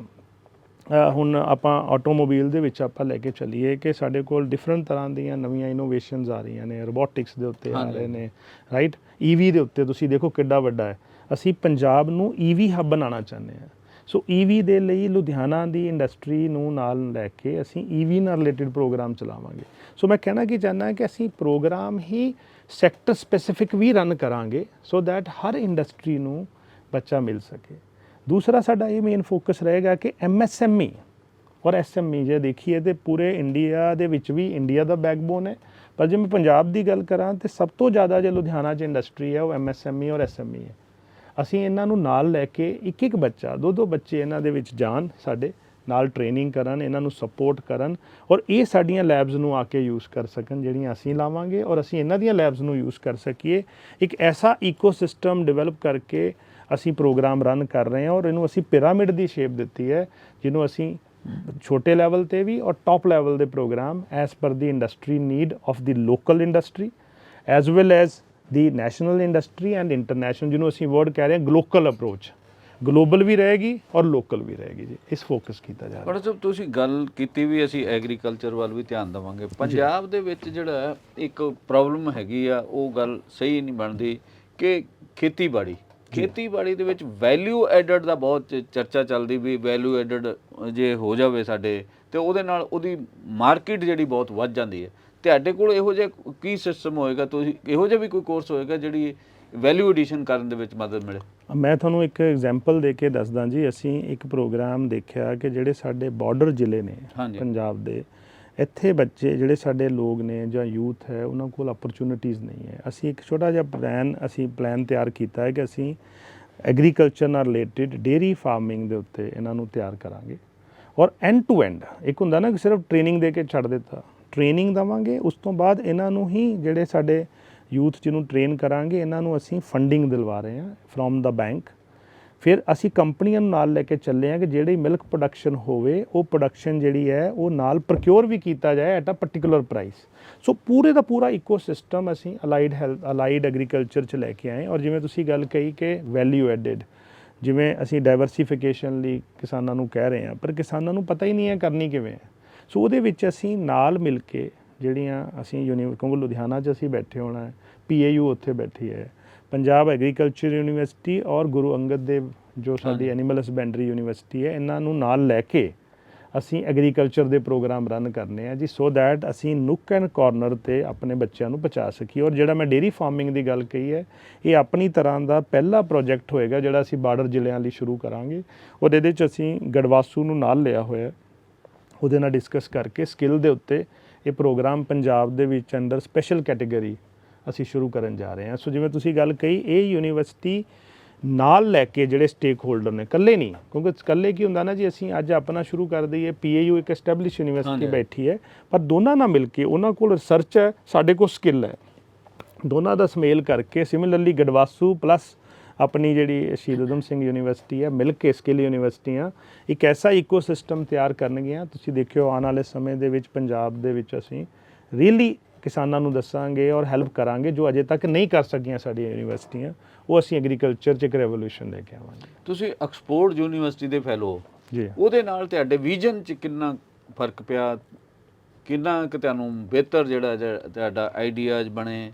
ਹੁਣ ਆਪਾਂ ਆਟੋਮੋਬਾਈਲ ਦੇ ਵਿੱਚ ਆਪਾਂ ਲੈ ਕੇ ਚੱਲੀਏ ਕਿ ਸਾਡੇ ਕੋਲ ਡਿਫਰੈਂਟ ਤਰ੍ਹਾਂ ਦੀਆਂ ਨਵੀਆਂ ਇਨੋਵੇਸ਼ਨਸ ਆ ਰਹੀਆਂ ਨੇ ਰੋਬੋਟਿਕਸ ਦੇ ਉੱਤੇ ਆ। ਰਹੇ ਨੇ ਰਾਈਟ ਈਵੀ ਦੇ ਉੱਤੇ ਤੁਸੀਂ ਦੇਖੋ ਕਿੱਡਾ ਵੱਡਾ ਹੈ। ਅਸੀਂ ਪੰਜਾਬ ਨੂੰ ਈਵੀ ਹੱਬ ਬਣਾਉਣਾ ਚਾਹੁੰਦੇ ਹਾਂ। ਸੋ ਈਵੀ ਦੇ ਲਈ ਲੁਧਿਆਣਾ ਦੀ ਇੰਡਸਟਰੀ ਨੂੰ ਨਾਲ ਲੈ ਕੇ ਅਸੀਂ ਈਵੀ ਨਾਲ ਰਿਲੇਟਡ ਪ੍ਰੋਗਰਾਮ ਚਲਾਵਾਂਗੇ। ਸੋ ਮੈਂ ਕਹਿਣਾ ਕੀ ਚਾਹੁੰਦਾ ਕਿ ਅਸੀਂ ਪ੍ਰੋਗਰਾਮ ਹੀ ਸੈਕਟਰ ਸਪੈਸੀਫਿਕ ਵੀ ਰਨ ਕਰਾਂਗੇ ਸੋ ਦੈਟ ਹਰ ਇੰਡਸਟਰੀ ਨੂੰ ਬੱਚਾ ਮਿਲ ਸਕੇ। ਦੂਸਰਾ ਸਾਡਾ ਇਹ ਮੇਨ ਫੋਕਸ ਰਹੇਗਾ ਕਿ ਐਮਐਸਐਮਈ ਔਰ ਐਸਐਮਈ ਜੇ ਦੇਖੀਏ ਤੇ ਪੂਰੇ ਇੰਡੀਆ ਦੇ ਵਿੱਚ ਵੀ ਇੰਡੀਆ ਦਾ ਬੈਕਬੋਨ ਹੈ। ਪਰ ਜੇ ਮੈਂ ਪੰਜਾਬ ਦੀ ਗੱਲ ਕਰਾਂ ਤੇ ਸਭ ਤੋਂ ਜ਼ਿਆਦਾ ਜੇ ਲੁਧਿਆਣਾ 'ਚ ਇੰਡਸਟਰੀ ਹੈ ਉਹ ਐਮਐਸਐਮਈ ਔਰ ਐਸਐਮਈ ਹੈ। ਅਸੀਂ ਇਹਨਾਂ ਨੂੰ ਨਾਲ ਲੈ ਕੇ ਇੱਕ ਇੱਕ ਬੱਚਾ, ਦੋ ਦੋ ਬੱਚੇ ਇਹਨਾਂ ਦੇ ਵਿੱਚ ਜਾਣ, ਸਾਡੇ ਨਾਲ ਟ੍ਰੇਨਿੰਗ ਕਰਨ, ਇਹਨਾਂ ਨੂੰ ਸਪੋਰਟ ਕਰਨ ਔਰ ਇਹ ਸਾਡੀਆਂ ਲੈਬਸ ਨੂੰ ਆ ਕੇ ਯੂਜ਼ ਕਰ ਸਕਣ ਜਿਹੜੀਆਂ ਅਸੀਂ ਲਾਵਾਂਗੇ ਔਰ ਅਸੀਂ ਇਹਨਾਂ ਦੀਆਂ ਲੈਬਸ ਨੂੰ ਯੂਜ਼ ਕਰ ਸਕੀਏ। ਇੱਕ ਐਸਾ ਇਕੋਸਿਸਟਮ ਡਿਵੈਲਪ ਕਰਕੇ ਅਸੀਂ ਪ੍ਰੋਗਰਾਮ ਰਨ ਕਰ ਰਹੇ ਹਾਂ ਔਰ ਇਹਨੂੰ ਅਸੀਂ ਪਿਰਾਮਿਡ ਦੀ ਸ਼ੇਪ ਦਿੱਤੀ ਹੈ ਜਿਹਨੂੰ ਅਸੀਂ ਛੋਟੇ ਲੈਵਲ ਤੇ ਵੀ ਔਰ ਟਾਪ ਲੈਵਲ ਦੇ programme as per the industry need of the local industry as well as the national industry and international ਜਿਹਨੂੰ ਅਸੀਂ ਵਰਡ ਕਹਿ ਰਹੇ ਹਾਂ ਗਲੋਕਲ ਅਪਰੋਚ ਗਲੋਬਲ ਵੀ ਰਹੇਗੀ ਔਰ ਲੋਕਲ ਵੀ ਰਹੇਗੀ ਜੀ ਇਸ ਫੋਕਸ ਕੀਤਾ ਜਾ ਰਿਹਾ। ਪਰ ਜਦ ਤੁਸੀਂ ਗੱਲ ਕੀਤੀ ਵੀ ਅਸੀਂ ਐਗਰੀਕਲਚਰ ਵੱਲ ਵੀ ਧਿਆਨ ਦੇਵਾਂਗੇ। ਪੰਜਾਬ ਦੇ ਵਿੱਚ ਜਿਹੜਾ ਇੱਕ ਪ੍ਰੋਬਲਮ ਹੈਗੀ ਆ ਉਹ ਗੱਲ ਸਹੀ ਨਹੀਂ ਬਣਦੀ ਕਿ ਖੇਤੀਬਾੜੀ। ਖੇਤੀਬਾੜੀ ਦੇ ਵਿੱਚ ਵੈਲਿਊ ਐਡਡ ਦਾ ਬਹੁਤ ਚਰਚਾ ਚੱਲਦੀ ਵੀ ਵੈਲਿਊ ਐਡਡ ਜੇ ਹੋ ਜਾਵੇ ਸਾਡੇ ਤੇ ਉਹਦੇ ਨਾਲ ਉਹਦੀ ਮਾਰਕੀਟ ਜਿਹੜੀ ਬਹੁਤ ਵੱਧ ਜਾਂਦੀ ਹੈ। ਤੁਹਾਡੇ ਕੋਲ ਇਹੋ ਜਿਹਾ ਕੀ ਸਿਸਟਮ ਹੋਏਗਾ? ਤੁਸੀਂ ਇਹੋ ਜਿਹਾ ਵੀ ਕੋਈ ਕੋਰਸ ਹੋਏਗਾ ਜਿਹੜੀ ਵੈਲਿਊ ਐਡੀਸ਼ਨ ਕਰਨ ਦੇ ਵਿੱਚ ਮਦਦ ਮਿਲੇ? ਮੈਂ ਤੁਹਾਨੂੰ ਇੱਕ ਐਗਜ਼ਾਮਪਲ ਦੇ ਕੇ ਦੱਸਦਾ ਜੀ। ਅਸੀਂ ਇੱਕ ਪ੍ਰੋਗਰਾਮ ਦੇਖਿਆ ਕਿ ਜਿਹੜੇ ਸਾਡੇ ਬਾਰਡਰ ਜ਼ਿਲ੍ਹੇ ਨੇ। ਪੰਜਾਬ ਦੇ ਇੱਥੇ ਬੱਚੇ ਜਿਹੜੇ ਸਾਡੇ ਲੋਕ ਨੇ ਜਾਂ ਯੂਥ ਹੈ, ਉਹਨਾਂ ਕੋਲ ਅਪਰਚੂਨਿਟੀਜ਼ ਨਹੀਂ ਹੈ। ਅਸੀਂ ਇੱਕ ਛੋਟਾ ਜਿਹਾ ਪਲਾਨ ਅਸੀਂ ਪਲਾਨ ਤਿਆਰ ਕੀਤਾ ਹੈ ਕਿ ਅਸੀਂ ਐਗਰੀਕਲਚਰ ਨਾਲ ਰਿਲੇਟਡ ਡੇਰੀ ਫਾਰਮਿੰਗ ਦੇ ਉੱਤੇ ਇਹਨਾਂ ਨੂੰ ਤਿਆਰ ਕਰਾਂਗੇ। ਔਰ ਐਂਡ ਟੂ ਐਂਡ ਇੱਕ ਹੁੰਦਾ ਨਾ ਕਿ ਸਿਰਫ ਟ੍ਰੇਨਿੰਗ ਦੇ ਕੇ ਛੱਡ ਦਿੱਤਾ। ਟ੍ਰੇਨਿੰਗ ਦਵਾਂਗੇ, ਉਸ ਤੋਂ ਬਾਅਦ ਇਹਨਾਂ ਨੂੰ ਹੀ ਜਿਹੜੇ ਸਾਡੇ ਯੂਥ ਜਿਹਨੂੰ ਟ੍ਰੇਨ ਕਰਾਂਗੇ, ਇਹਨਾਂ ਨੂੰ ਅਸੀਂ ਫੰਡਿੰਗ ਦਿਲਵਾ ਰਹੇ ਹਾਂ ਫਰੋਮ ਦਾ ਬੈਂਕ ਫਿਰ ਅਸੀਂ ਕੰਪਨੀਆਂ ਨੂੰ ਨਾਲ ਲੈ ਕੇ ਚੱਲੇ ਹਾਂ ਕਿ ਜਿਹੜੀ ਮਿਲਕ ਪ੍ਰੋਡਕਸ਼ਨ ਹੋਵੇ, ਉਹ ਪ੍ਰੋਡਕਸ਼ਨ ਜਿਹੜੀ ਹੈ, ਉਹ ਨਾਲ ਪ੍ਰੋਕਿਉਰ ਵੀ ਕੀਤਾ ਜਾਏ at a particular price so ਪੂਰੇ ਦਾ ਪੂਰਾ ਇਕੋਸਿਸਟਮ ਅਸੀਂ ਅਲਾਈਡ ਹੈਲਥ ਅਲਾਈਡ ਐਗਰੀਕਲਚਰ ਚ ਲੈ ਕੇ ਆਏ ਔਰ ਜਿਵੇਂ ਤੁਸੀਂ ਗੱਲ ਕਹੀ ਕਿ ਵੈਲਿਊ ਐਡਡ ਜਿਵੇਂ ਅਸੀਂ ਡਾਈਵਰਸਿਫਿਕੇਸ਼ਨ ਲਈ ਕਿਸਾਨਾਂ ਨੂੰ ਕਹਿ ਰਹੇ ਹਾਂ, ਪਰ ਕਿਸਾਨਾਂ ਨੂੰ ਪਤਾ ਹੀ ਨਹੀਂ ਹੈ ਕਰਨੀ ਕਿਵੇਂ ਹੈ। ਸੋ ਉਹਦੇ ਵਿੱਚ ਅਸੀਂ ਨਾਲ ਮਿਲ ਕੇ ਜਿਹੜੀਆਂ ਅਸੀਂ ਯੂਨੀਵਰ ਕਿਉਂਕਿ ਲੁਧਿਆਣਾ 'ਚ ਅਸੀਂ ਬੈਠੇ ਹੋਣਾ ਹੈ ਪੀਏਯੂ ਉੱਥੇ ਬੈਠੀ ਹੈ ਪੰਜਾਬ ਐਗਰੀਕਲਚਰ ਯੂਨੀਵਰਸਿਟੀ ਔਰ ਗੁਰੂ ਅੰਗਦ ਦੇਵ ਜੋ ਸਾਡੀ ਐਨੀਮਲ ਹਸਬੈਂਡਰੀ ਯੂਨੀਵਰਸਿਟੀ ਹੈ ਇਹਨਾਂ ਨੂੰ ਨਾਲ ਲੈ ਕੇ ਅਸੀਂ ਐਗਰੀਕਲਚਰ ਦੇ ਪ੍ਰੋਗਰਾਮ ਰਨ ਕਰਨੇ ਆ ਜੀ ਸੋ ਦੈਟ ਅਸੀਂ ਨੁੱਕ ਐਂਡ ਕਾਰਨਰ ਤੇ ਆਪਣੇ ਬੱਚਿਆਂ ਨੂੰ ਪਹੁੰਚਾ ਸਕੀਏ। ਔਰ ਜਿਹੜਾ ਮੈਂ ਡੇਰੀ ਫਾਰਮਿੰਗ ਦੀ ਗੱਲ ਕਹੀ ਹੈ ਇਹ ਆਪਣੀ ਤਰ੍ਹਾਂ ਦਾ ਪਹਿਲਾ ਪ੍ਰੋਜੈਕਟ ਹੋਏਗਾ ਜਿਹੜਾ ਅਸੀਂ ਬਾਰਡਰ ਜ਼ਿਲ੍ਹਿਆਂ ਲਈ ਸ਼ੁਰੂ ਕਰਾਂਗੇ। ਔਰ ਇਹਦੇ 'ਚ ਅਸੀਂ ਗੜਵਾਸੂ ਨੂੰ ਨਾਲ ਲਿਆ ਹੋਇਆ ਉਹਦੇ ਨਾਲ ਡਿਸਕਸ ਕਰਕੇ ਸਕਿੱਲ ਦੇ ਉੱਤੇ ਇਹ ਪ੍ਰੋਗਰਾਮ ਪੰਜਾਬ ਦੇ ਵਿੱਚ ਅੰਡਰ ਸਪੈਸ਼ਲ ਕੈਟਾਗਰੀ ਅਸੀਂ ਸ਼ੁਰੂ ਕਰਨ ਜਾ ਰਹੇ ਹਾਂ। ਸੋ ਜਿਵੇਂ ਤੁਸੀਂ ਗੱਲ ਕਹੀ ਇਹ ਯੂਨੀਵਰਸਿਟੀ ਨਾਲ ਲੈ ਕੇ ਜਿਹੜੇ ਸਟੇਕ ਹੋਲਡਰ ਨੇ ਇਕੱਲੇ ਨਹੀਂ ਕਿਉਂਕਿ ਇਕੱਲੇ ਕੀ ਹੁੰਦਾ ਨਾ ਜੀ ਅਸੀਂ ਅੱਜ ਆਪਣਾ ਸ਼ੁਰੂ ਕਰ ਦਈਏ ਪੀਏਯੂ ਇੱਕ ਐਸਟੈਬਲਿਸ਼ ਯੂਨੀਵਰਸਿਟੀ। ਬੈਠੀ ਹੈ ਪਰ ਦੋਨਾਂ ਨਾਲ ਮਿਲ ਕੇ ਉਹਨਾਂ ਕੋਲ ਰਿਸਰਚ ਹੈ ਸਾਡੇ ਕੋਲ ਸਕਿੱਲ ਹੈ। ਦੋਨਾਂ ਦਾ ਸਮੇਲ ਕਰਕੇ ਸਿਮਿਲਰਲੀ ਗੜਵਾਸੂ ਪਲੱਸ ਆਪਣੀ ਜਿਹੜੀ ਸ਼ਹੀਦ ਊਧਮ ਸਿੰਘ ਯੂਨੀਵਰਸਿਟੀ ਹੈ ਮਿਲ ਕੇ ਸਕਿੱਲ ਯੂਨੀਵਰਸਿਟੀਆਂ ਇੱਕ ਐਸਾ ਇਕੋਸਿਸਟਮ ਤਿਆਰ ਕਰਨਗੀਆਂ। ਤੁਸੀਂ ਦੇਖਿਓ ਆਉਣ ਵਾਲੇ ਸਮੇਂ ਦੇ ਵਿੱਚ ਪੰਜਾਬ ਦੇ ਵਿੱਚ ਅਸੀਂ ਰੀਲੀ ਕਿਸਾਨਾਂ ਨੂੰ ਦੱਸਾਂਗੇ ਔਰ ਹੈਲਪ ਕਰਾਂਗੇ ਜੋ ਅਜੇ ਤੱਕ ਨਹੀਂ ਕਰ ਸਕੀਆਂ ਸਾਡੀਆਂ ਯੂਨੀਵਰਸਿਟੀਆਂ ਉਹ ਅਸੀਂ ਐਗਰੀਕਲਚਰ 'ਚ ਇੱਕ ਰੈਵੋਲੂਸ਼ਨ ਲੈ ਕੇ ਆਵਾਂਗੇ। ਤੁਸੀਂ ਐਕਸਪੋਰਟ ਯੂਨੀਵਰਸਿਟੀ ਦੇ ਫੈਲੋ ਜੀ। ਉਹਦੇ ਨਾਲ ਤੁਹਾਡੇ ਵਿਜ਼ਨ 'ਚ ਕਿੰਨਾ ਫ਼ਰਕ ਪਿਆ? ਕਿੰਨਾ ਕਿ ਤੁਹਾਨੂੰ ਬਿਹਤਰ ਜਿਹੜਾ ਤੁਹਾਡਾ ਆਈਡੀਆਜ਼ ਬਣੇ?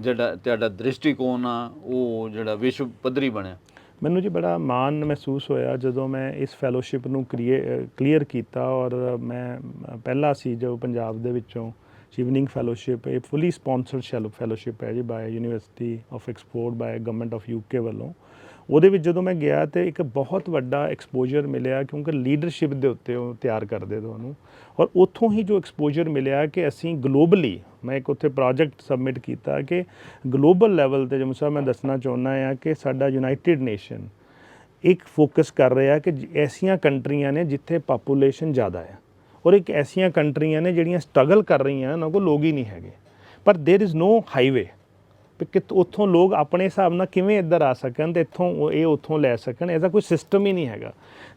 ਜਿਹੜਾ ਤੁਹਾਡਾ ਦ੍ਰਿਸ਼ਟੀਕੋਣ ਆ ਉਹ ਜਿਹੜਾ ਵਿਸ਼ਵ ਪੱਧਰੀ ਬਣਿਆ? ਮੈਨੂੰ ਜੀ ਬੜਾ ਮਾਣ ਮਹਿਸੂਸ ਹੋਇਆ ਜਦੋਂ ਮੈਂ ਇਸ ਫੈਲੋਸ਼ਿਪ ਨੂੰ ਕਲੀਅਰ ਕੀਤਾ ਔਰ ਮੈਂ ਪਹਿਲਾ ਸੀ ਜੋ ਪੰਜਾਬ ਦੇ ਵਿੱਚੋਂ ਸ਼ਿਵਨਿੰਗ ਫੈਲੋਸ਼ਿਪ ਇਹ ਫੁੱਲੀ ਸਪਾਂਸਰਡ ਸ਼ੈਲੋ ਫੈਲੋਸ਼ਿਪ ਹੈ ਜੀ by university of export by government of UK ਵੱਲੋਂ। ਉਹਦੇ ਵਿੱਚ ਜਦੋਂ ਮੈਂ ਗਿਆ ਤੇ ਇੱਕ ਬਹੁਤ ਵੱਡਾ ਐਕਸਪੋਜ਼ਰ ਮਿਲਿਆ ਕਿਉਂਕਿ ਲੀਡਰਸ਼ਿਪ ਦੇ ਉੱਤੇ ਉਹ ਤਿਆਰ ਕਰਦੇ ਤੁਹਾਨੂੰ ਔਰ ਉੱਥੋਂ ਹੀ ਜੋ ਐਕਸਪੋਜ਼ਰ ਮਿਲਿਆ ਕਿ ਅਸੀਂ ਗਲੋਬਲੀ ਮੈਂ ਇੱਕ ਉੱਥੇ ਪ੍ਰੋਜੈਕਟ ਸਬਮਿਟ ਕੀਤਾ ਕਿ ਗਲੋਬਲ ਲੈਵਲ ਤੇ ਜਿਵੇਂ ਸਾਹਿਬ ਮੈਂ ਦੱਸਣਾ ਚਾਹੁੰਦਾ ਹਾਂ ਕਿ ਸਾਡਾ ਯੂਨਾਈਟਿਡ ਨੇਸ਼ਨ ਇੱਕ ਫੋਕਸ ਕਰ ਰਿਹਾ ਕਿ ਐਸੀਆਂ ਕੰਟਰੀਆਂ ਨੇ ਜਿੱਥੇ ਪਾਪੂਲੇਸ਼ਨ ਜ਼ਿਆਦਾ ਹੈ ਔਰ ਇੱਕ ਐਸੀਆਂ ਕੰਟਰੀਆਂ ਨੇ ਜਿਹੜੀਆਂ ਸਟਰਗਲ ਕਰ ਰਹੀਆਂ ਉਹਨਾਂ ਕੋਲ ਲੋਕ ਹੀ ਨਹੀਂ ਹੈਗੇ per their is no highway ਕਿ ਕਿਤ ਉੱਥੋਂ ਲੋਕ ਆਪਣੇ ਹਿਸਾਬ ਨਾਲ ਕਿਵੇਂ ਇੱਧਰ ਆ ਸਕਣ ਤੇ ਇੱਥੋਂ ਉਹ- ਇਹ ਉੱਥੋਂ ਲੈ ਸਕਣ ਐਸਾ ਕੋਈ ਸਿਸਟਮ ਹੀ ਨਹੀਂ ਹੈਗਾ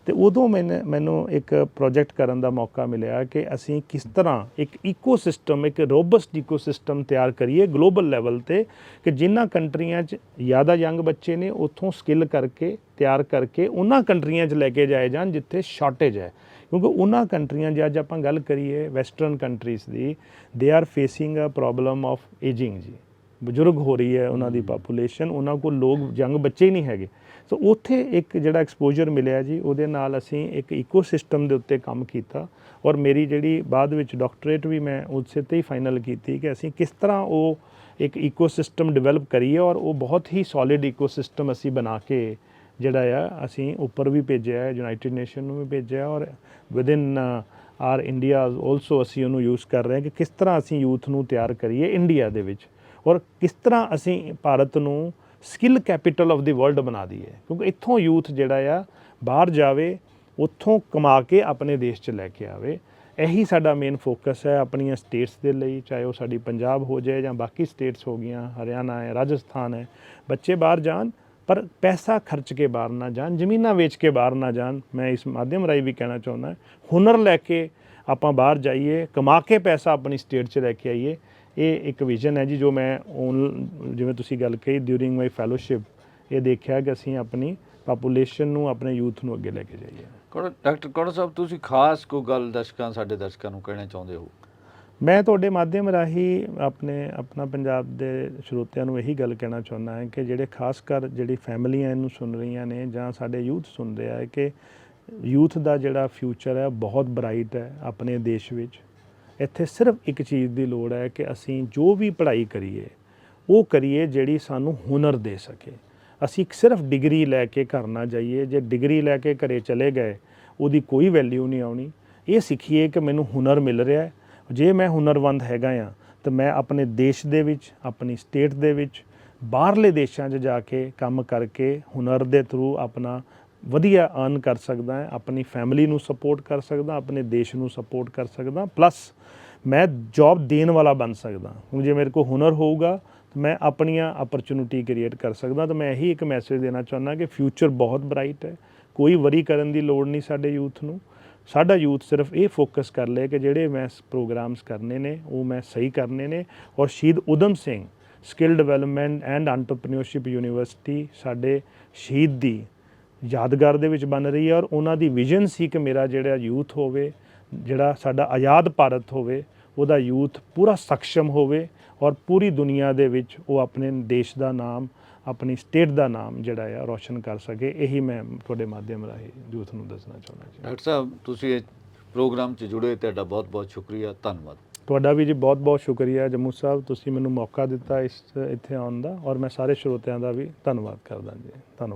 ਤੇ ਉਦੋਂ ਮੈਨੇ ਮੈਨੂੰ ਇੱਕ ਪ੍ਰੋਜੈਕਟ ਕਰਨ ਦਾ ਮੌਕਾ ਮਿਲਿਆ ਕਿ ਅਸੀਂ ਕਿਸ ਤਰ੍ਹਾਂ ਇੱਕ ਇਕੋਸਿਸਟਮ ਇੱਕ ਰੋਬਸਟ ਇਕੋਸਿਸਟਮ ਤਿਆਰ ਕਰੀਏ ਗਲੋਬਲ ਲੈਵਲ ਤੇ ਕਿ ਜਿਨ੍ਹਾਂ ਕੰਟਰੀਆਂ 'ਚ ਜ਼ਿਆਦਾ ਯੰਗ ਬੱਚੇ ਨੇ ਉੱਥੋਂ ਸਕਿੱਲ ਕਰਕੇ ਤਿਆਰ ਕਰਕੇ ਉਹਨਾਂ ਕੰਟਰੀਆਂ 'ਚ ਲੈ ਕੇ ਜਾਏ ਜਾਣ ਜਿੱਥੇ ਸ਼ਾਰਟੇਜ ਹੈ ਕਿਉਂਕਿ ਉਹਨਾਂ ਕੰਟਰੀਆਂ ਜੇ ਅੱਜ ਆਪਾਂ ਗੱਲ ਕਰੀਏ western countries the they are facing a problem of ageing ਜੀ। ਬਜ਼ੁਰਗ ਹੋ ਰਹੀ ਹੈ ਉਹਨਾਂ ਦੀ ਪਾਪੂਲੇਸ਼ਨ ਉਹਨਾਂ ਕੋਲ ਲੋਕ ਯੰਗ ਬੱਚੇ ਹੀ ਨਹੀਂ ਹੈਗੇ। ਸੋ ਉੱਥੇ ਇੱਕ ਜਿਹੜਾ ਐਕਸਪੋਜ਼ਰ ਮਿਲਿਆ ਜੀ ਉਹਦੇ ਨਾਲ ਅਸੀਂ ਇੱਕ ਇਕੋਸਿਸਟਮ ਦੇ ਉੱਤੇ ਕੰਮ ਕੀਤਾ ਔਰ ਮੇਰੀ ਜਿਹੜੀ ਬਾਅਦ ਵਿੱਚ ਡਾਕਟਰੇਟ ਵੀ ਮੈਂ ਉਸੇ ਤੇ ਹੀ ਫਾਈਨਲ ਕੀਤੀ ਕਿ ਅਸੀਂ ਕਿਸ ਤਰ੍ਹਾਂ ਉਹ ਇੱਕ ਇਕੋਸਿਸਟਮ ਡਿਵੈਲਪ ਕਰੀਏ ਔਰ ਉਹ ਬਹੁਤ ਹੀ ਸੋਲਿਡ ਇਕੋਸਿਸਟਮ ਅਸੀਂ ਬਣਾ ਕੇ ਜਿਹੜਾ ਆ, ਅਸੀਂ ਉੱਪਰ ਵੀ ਭੇਜਿਆ ਯੂਨਾਈਟਿਡ ਨੇਸ਼ਨ ਨੂੰ ਵੀ ਭੇਜਿਆ ਔਰ ਵਿਦਿਨ ਆਰ ਇੰਡੀਆ ਆਲਸੋ ਅਸੀਂ ਉਹਨੂੰ ਯੂਜ਼ ਕਰ ਰਹੇ ਹਾਂ ਕਿ ਕਿਸ ਤਰ੍ਹਾਂ ਅਸੀਂ ਯੂਥ ਨੂੰ ਤਿਆਰ ਕਰੀਏ ਇੰਡੀਆ ਦੇ ਵਿੱਚ ਔਰ ਕਿਸ ਤਰ੍ਹਾਂ ਅਸੀਂ ਭਾਰਤ ਨੂੰ skill capital of the world ਬਣਾ ਦਈਏ। ਕਿਉਂਕਿ ਇੱਥੋਂ ਯੂਥ ਜਿਹੜਾ ਆ, ਬਾਹਰ ਜਾਵੇ, ਉੱਥੋਂ ਕਮਾ ਕੇ ਆਪਣੇ ਦੇਸ਼ 'ਚ ਲੈ ਕੇ ਆਵੇ। ਇਹੀ ਸਾਡਾ ਮੇਨ ਫੋਕਸ ਹੈ ਆਪਣੀਆਂ ਸਟੇਟਸ ਦੇ ਲਈ, ਚਾਹੇ ਉਹ ਸਾਡੀ ਪੰਜਾਬ ਹੋ ਜਾਏ ਜਾਂ ਬਾਕੀ ਸਟੇਟਸ ਹੋ ਗਈਆਂ, ਹਰਿਆਣਾ ਹੈ, ਰਾਜਸਥਾਨ ਹੈ। ਬੱਚੇ ਬਾਹਰ ਜਾਣ ਪਰ ਪੈਸਾ ਖਰਚ ਕੇ ਬਾਹਰ ਨਾ ਜਾਣ, ਜ਼ਮੀਨਾਂ ਵੇਚ ਕੇ ਬਾਹਰ ਨਾ ਜਾਣ, ਮੈਂ ਇਸ ਮਾਧਿਅਮ ਰਾਹੀਂ ਵੀ ਕਹਿਣਾ ਚਾਹੁੰਦਾ ਹੁਨਰ ਲੈ ਕੇ ਆਪਾਂ ਬਾਹਰ ਜਾਈਏ, ਕਮਾ ਕੇ ਪੈਸਾ ਆਪਣੀ ਸਟੇਟ 'ਚ ਲੈ ਕੇ ਆਈਏ, ਇਹ ਇੱਕ ਵਿਜ਼ਨ ਹੈ ਜੀ ਜੋ ਮੈਂ on- ਜਿਵੇਂ ਤੁਸੀਂ ਗੱਲ ਕਹੀ ਡਿਊਰਿੰਗ ਮਾਈ ਫੈਲੋਸ਼ਿਪ ਇਹ ਦੇਖਿਆ ਕਿ ਅਸੀਂ ਆਪਣੀ ਪਾਪੂਲੇਸ਼ਨ ਨੂੰ, ਆਪਣੇ ਯੂਥ ਨੂੰ ਅੱਗੇ ਲੈ ਕੇ ਜਾਈਏ। ਕੋੜਾ ਡਾਕਟਰ ਕੋੜਾ ਸਾਹਿਬ, ਤੁਸੀਂ ਖਾਸ ਕੋਈ ਗੱਲ ਦਰਸ਼ਕਾਂ, ਸਾਡੇ ਦਰਸ਼ਕਾਂ ਨੂੰ ਕਹਿਣਾ ਚਾਹੁੰਦੇ ਹੋ? ਮੈਂ ਤੁਹਾਡੇ ਮਾਧਿਅਮ ਰਾਹੀਂ ਆਪਣੇ, ਆਪਣਾ ਪੰਜਾਬ ਦੇ ਸਰੋਤਿਆਂ ਨੂੰ ਇਹੀ ਗੱਲ ਕਹਿਣਾ ਚਾਹੁੰਦਾ ਹਾਂ ਕਿ ਜਿਹੜੇ ਖਾਸ ਕਰ ਜਿਹੜੀ ਫੈਮਲੀਆਂ ਇਹਨੂੰ ਸੁਣ ਰਹੀਆਂ ਨੇ ਜਾਂ ਸਾਡੇ ਯੂਥ ਸੁਣ ਰਿਹਾ ਹੈ ਕਿ ਯੂਥ ਦਾ ਜਿਹੜਾ ਫਿਊਚਰ ਹੈ ਬਹੁਤ ਬ੍ਰਾਈਟ ਹੈ ਆਪਣੇ ਦੇਸ਼ ਵਿੱਚ। ਇੱਥੇ ਸਿਰਫ ਇੱਕ ਚੀਜ਼ ਦੀ ਲੋੜ ਹੈ ਕਿ ਅਸੀਂ ਜੋ ਵੀ ਪੜ੍ਹਾਈ ਕਰੀਏ, ਉਹ ਕਰੀਏ ਜਿਹੜੀ ਸਾਨੂੰ ਹੁਨਰ ਦੇ ਸਕੇ। ਅਸੀਂ ਸਿਰਫ ਡਿਗਰੀ ਲੈ ਕੇ ਘਰ ਨਾ ਜਾਈਏ, ਜੇ ਡਿਗਰੀ ਲੈ ਕੇ ਘਰੇ ਚਲੇ ਗਏ, ਉਹਦੀ ਕੋਈ ਵੈਲਿਊ ਨਹੀਂ ਆਉਣੀ। ਇਹ ਸਿੱਖੀਏ ਕਿ ਮੈਨੂੰ ਹੁਨਰ ਮਿਲ ਰਿਹਾ ਹੈ ਜੇ ਮੈਂ ਹੁਨਰਵੰਦ ਹੈਗਾ ਆ, ਤਾਂ ਮੈਂ ਆਪਣੇ ਦੇਸ਼ ਦੇ ਵਿੱਚ, ਆਪਣੀ ਸਟੇਟ ਦੇ ਵਿੱਚ, ਬਾਹਰਲੇ ਦੇਸ਼ਾਂ 'ਚ ਜਾ ਕੇ ਕੰਮ ਕਰਕੇ ਹੁਨਰ ਦੇ ਥਰੂ ਆਪਣਾ ਵਧੀਆ ਅਰਨ ਕਰ ਸਕਦਾ ਹਾਂ ਆਪਣੀ ਫੈਮਿਲੀ ਨੂੰ ਸਪੋਰਟ ਕਰ ਸਕਦਾ, ਆਪਣੇ ਦੇਸ਼ ਨੂੰ ਸਪੋਰਟ ਕਰ ਸਕਦਾ ਪਲੱਸ ਮੈਂ ਜੌਬ ਦੇਣ ਵਾਲਾ ਬਣ ਸਕਦਾ। ਹੁਣ ਜੇ ਮੇਰੇ ਕੋਲ ਹੁਨਰ ਹੋਊਗਾ, ਤਾਂ ਮੈਂ ਆਪਣੀਆਂ ਅਪਰਚੁਨਿਟੀ ਕ੍ਰੀਏਟ ਕਰ ਸਕਦਾ। ਤਾਂ ਮੈਂ ਇਹੀ ਇੱਕ ਮੈਸੇਜ ਦੇਣਾ ਚਾਹੁੰਦਾ ਕਿ ਫਿਊਚਰ ਬਹੁਤ ਬ੍ਰਾਈਟ ਹੈ। ਕੋਈ ਵਰੀ ਕਰਨ ਦੀ ਲੋੜ ਨਹੀਂ ਸਾਡੇ ਯੂਥ ਨੂੰ। ਸਾਡਾ ਯੂਥ ਸਿਰਫ ਇਹ ਫੋਕਸ ਕਰ ਲਏ ਕਿ ਜਿਹੜੇ ਮੈਂ ਪ੍ਰੋਗਰਾਮਸ ਕਰਨੇ ਨੇ, ਉਹ ਮੈਂ ਸਹੀ ਕਰਨੇ ਨੇ ਔਰ Shaheed Udham Singh skill development and entrepreneurship university ਸਾਡੇ ਸ਼ਹੀਦ ਦੀ ਯਾਦਗਾਰ ਦੇ ਵਿੱਚ ਬਣ ਰਹੀ ਹੈ ਔਰ ਉਹਨਾਂ ਦੀ ਵਿਜ਼ਨ ਸੀ ਕਿ ਮੇਰਾ ਜਿਹੜਾ ਯੂਥ ਹੋਵੇ, ਜਿਹੜਾ ਸਾਡਾ ਆਜ਼ਾਦ ਭਾਰਤ ਹੋਵੇ, ਉਹਦਾ ਯੂਥ ਪੂਰਾ ਸક્ષਮ ਹੋਵੇ ਔਰ ਪੂਰੀ ਦੁਨੀਆ ਦੇ ਵਿੱਚ ਉਹ ਆਪਣੇ ਦੇਸ਼ ਦਾ ਨਾਮ ਆਪਣੀ ਸਟੇਟ ਦਾ ਨਾਮ ਜਿਹੜਾ ਆ ਰੋਸ਼ਨ ਕਰ ਸਕੇ ਇਹੀ ਮੈਂ ਤੁਹਾਡੇ ਮਾਧਿਅਮ ਰਾਹੀਂ ਯੂਥ ਨੂੰ ਦੱਸਣਾ ਚਾਹੁੰਦਾ ਜੀ। ਡਾਕਟਰ ਸਾਹਿਬ ਤੁਸੀਂ ਇਹ ਪ੍ਰੋਗਰਾਮ 'ਚ ਜੁੜੇ ਤੁਹਾਡਾ ਬਹੁਤ ਬਹੁਤ ਸ਼ੁਕਰੀਆ ਧੰਨਵਾਦ। ਤੁਹਾਡਾ ਵੀ ਜੀ ਬਹੁਤ ਬਹੁਤ ਸ਼ੁਕਰੀਆ ਜੰਮੂ ਸਾਹਿਬ ਤੁਸੀਂ ਮੈਨੂੰ ਮੌਕਾ ਦਿੱਤਾ ਇਸ ਇੱਥੇ ਆਉਣ ਦਾ ਔਰ ਮੈਂ ਸਾਰੇ ਸਰੋਤਿਆਂ ਦਾ ਵੀ ਧੰਨਵਾਦ ਕਰਦਾ ਜੀ। ਧੰਨਵਾਦ।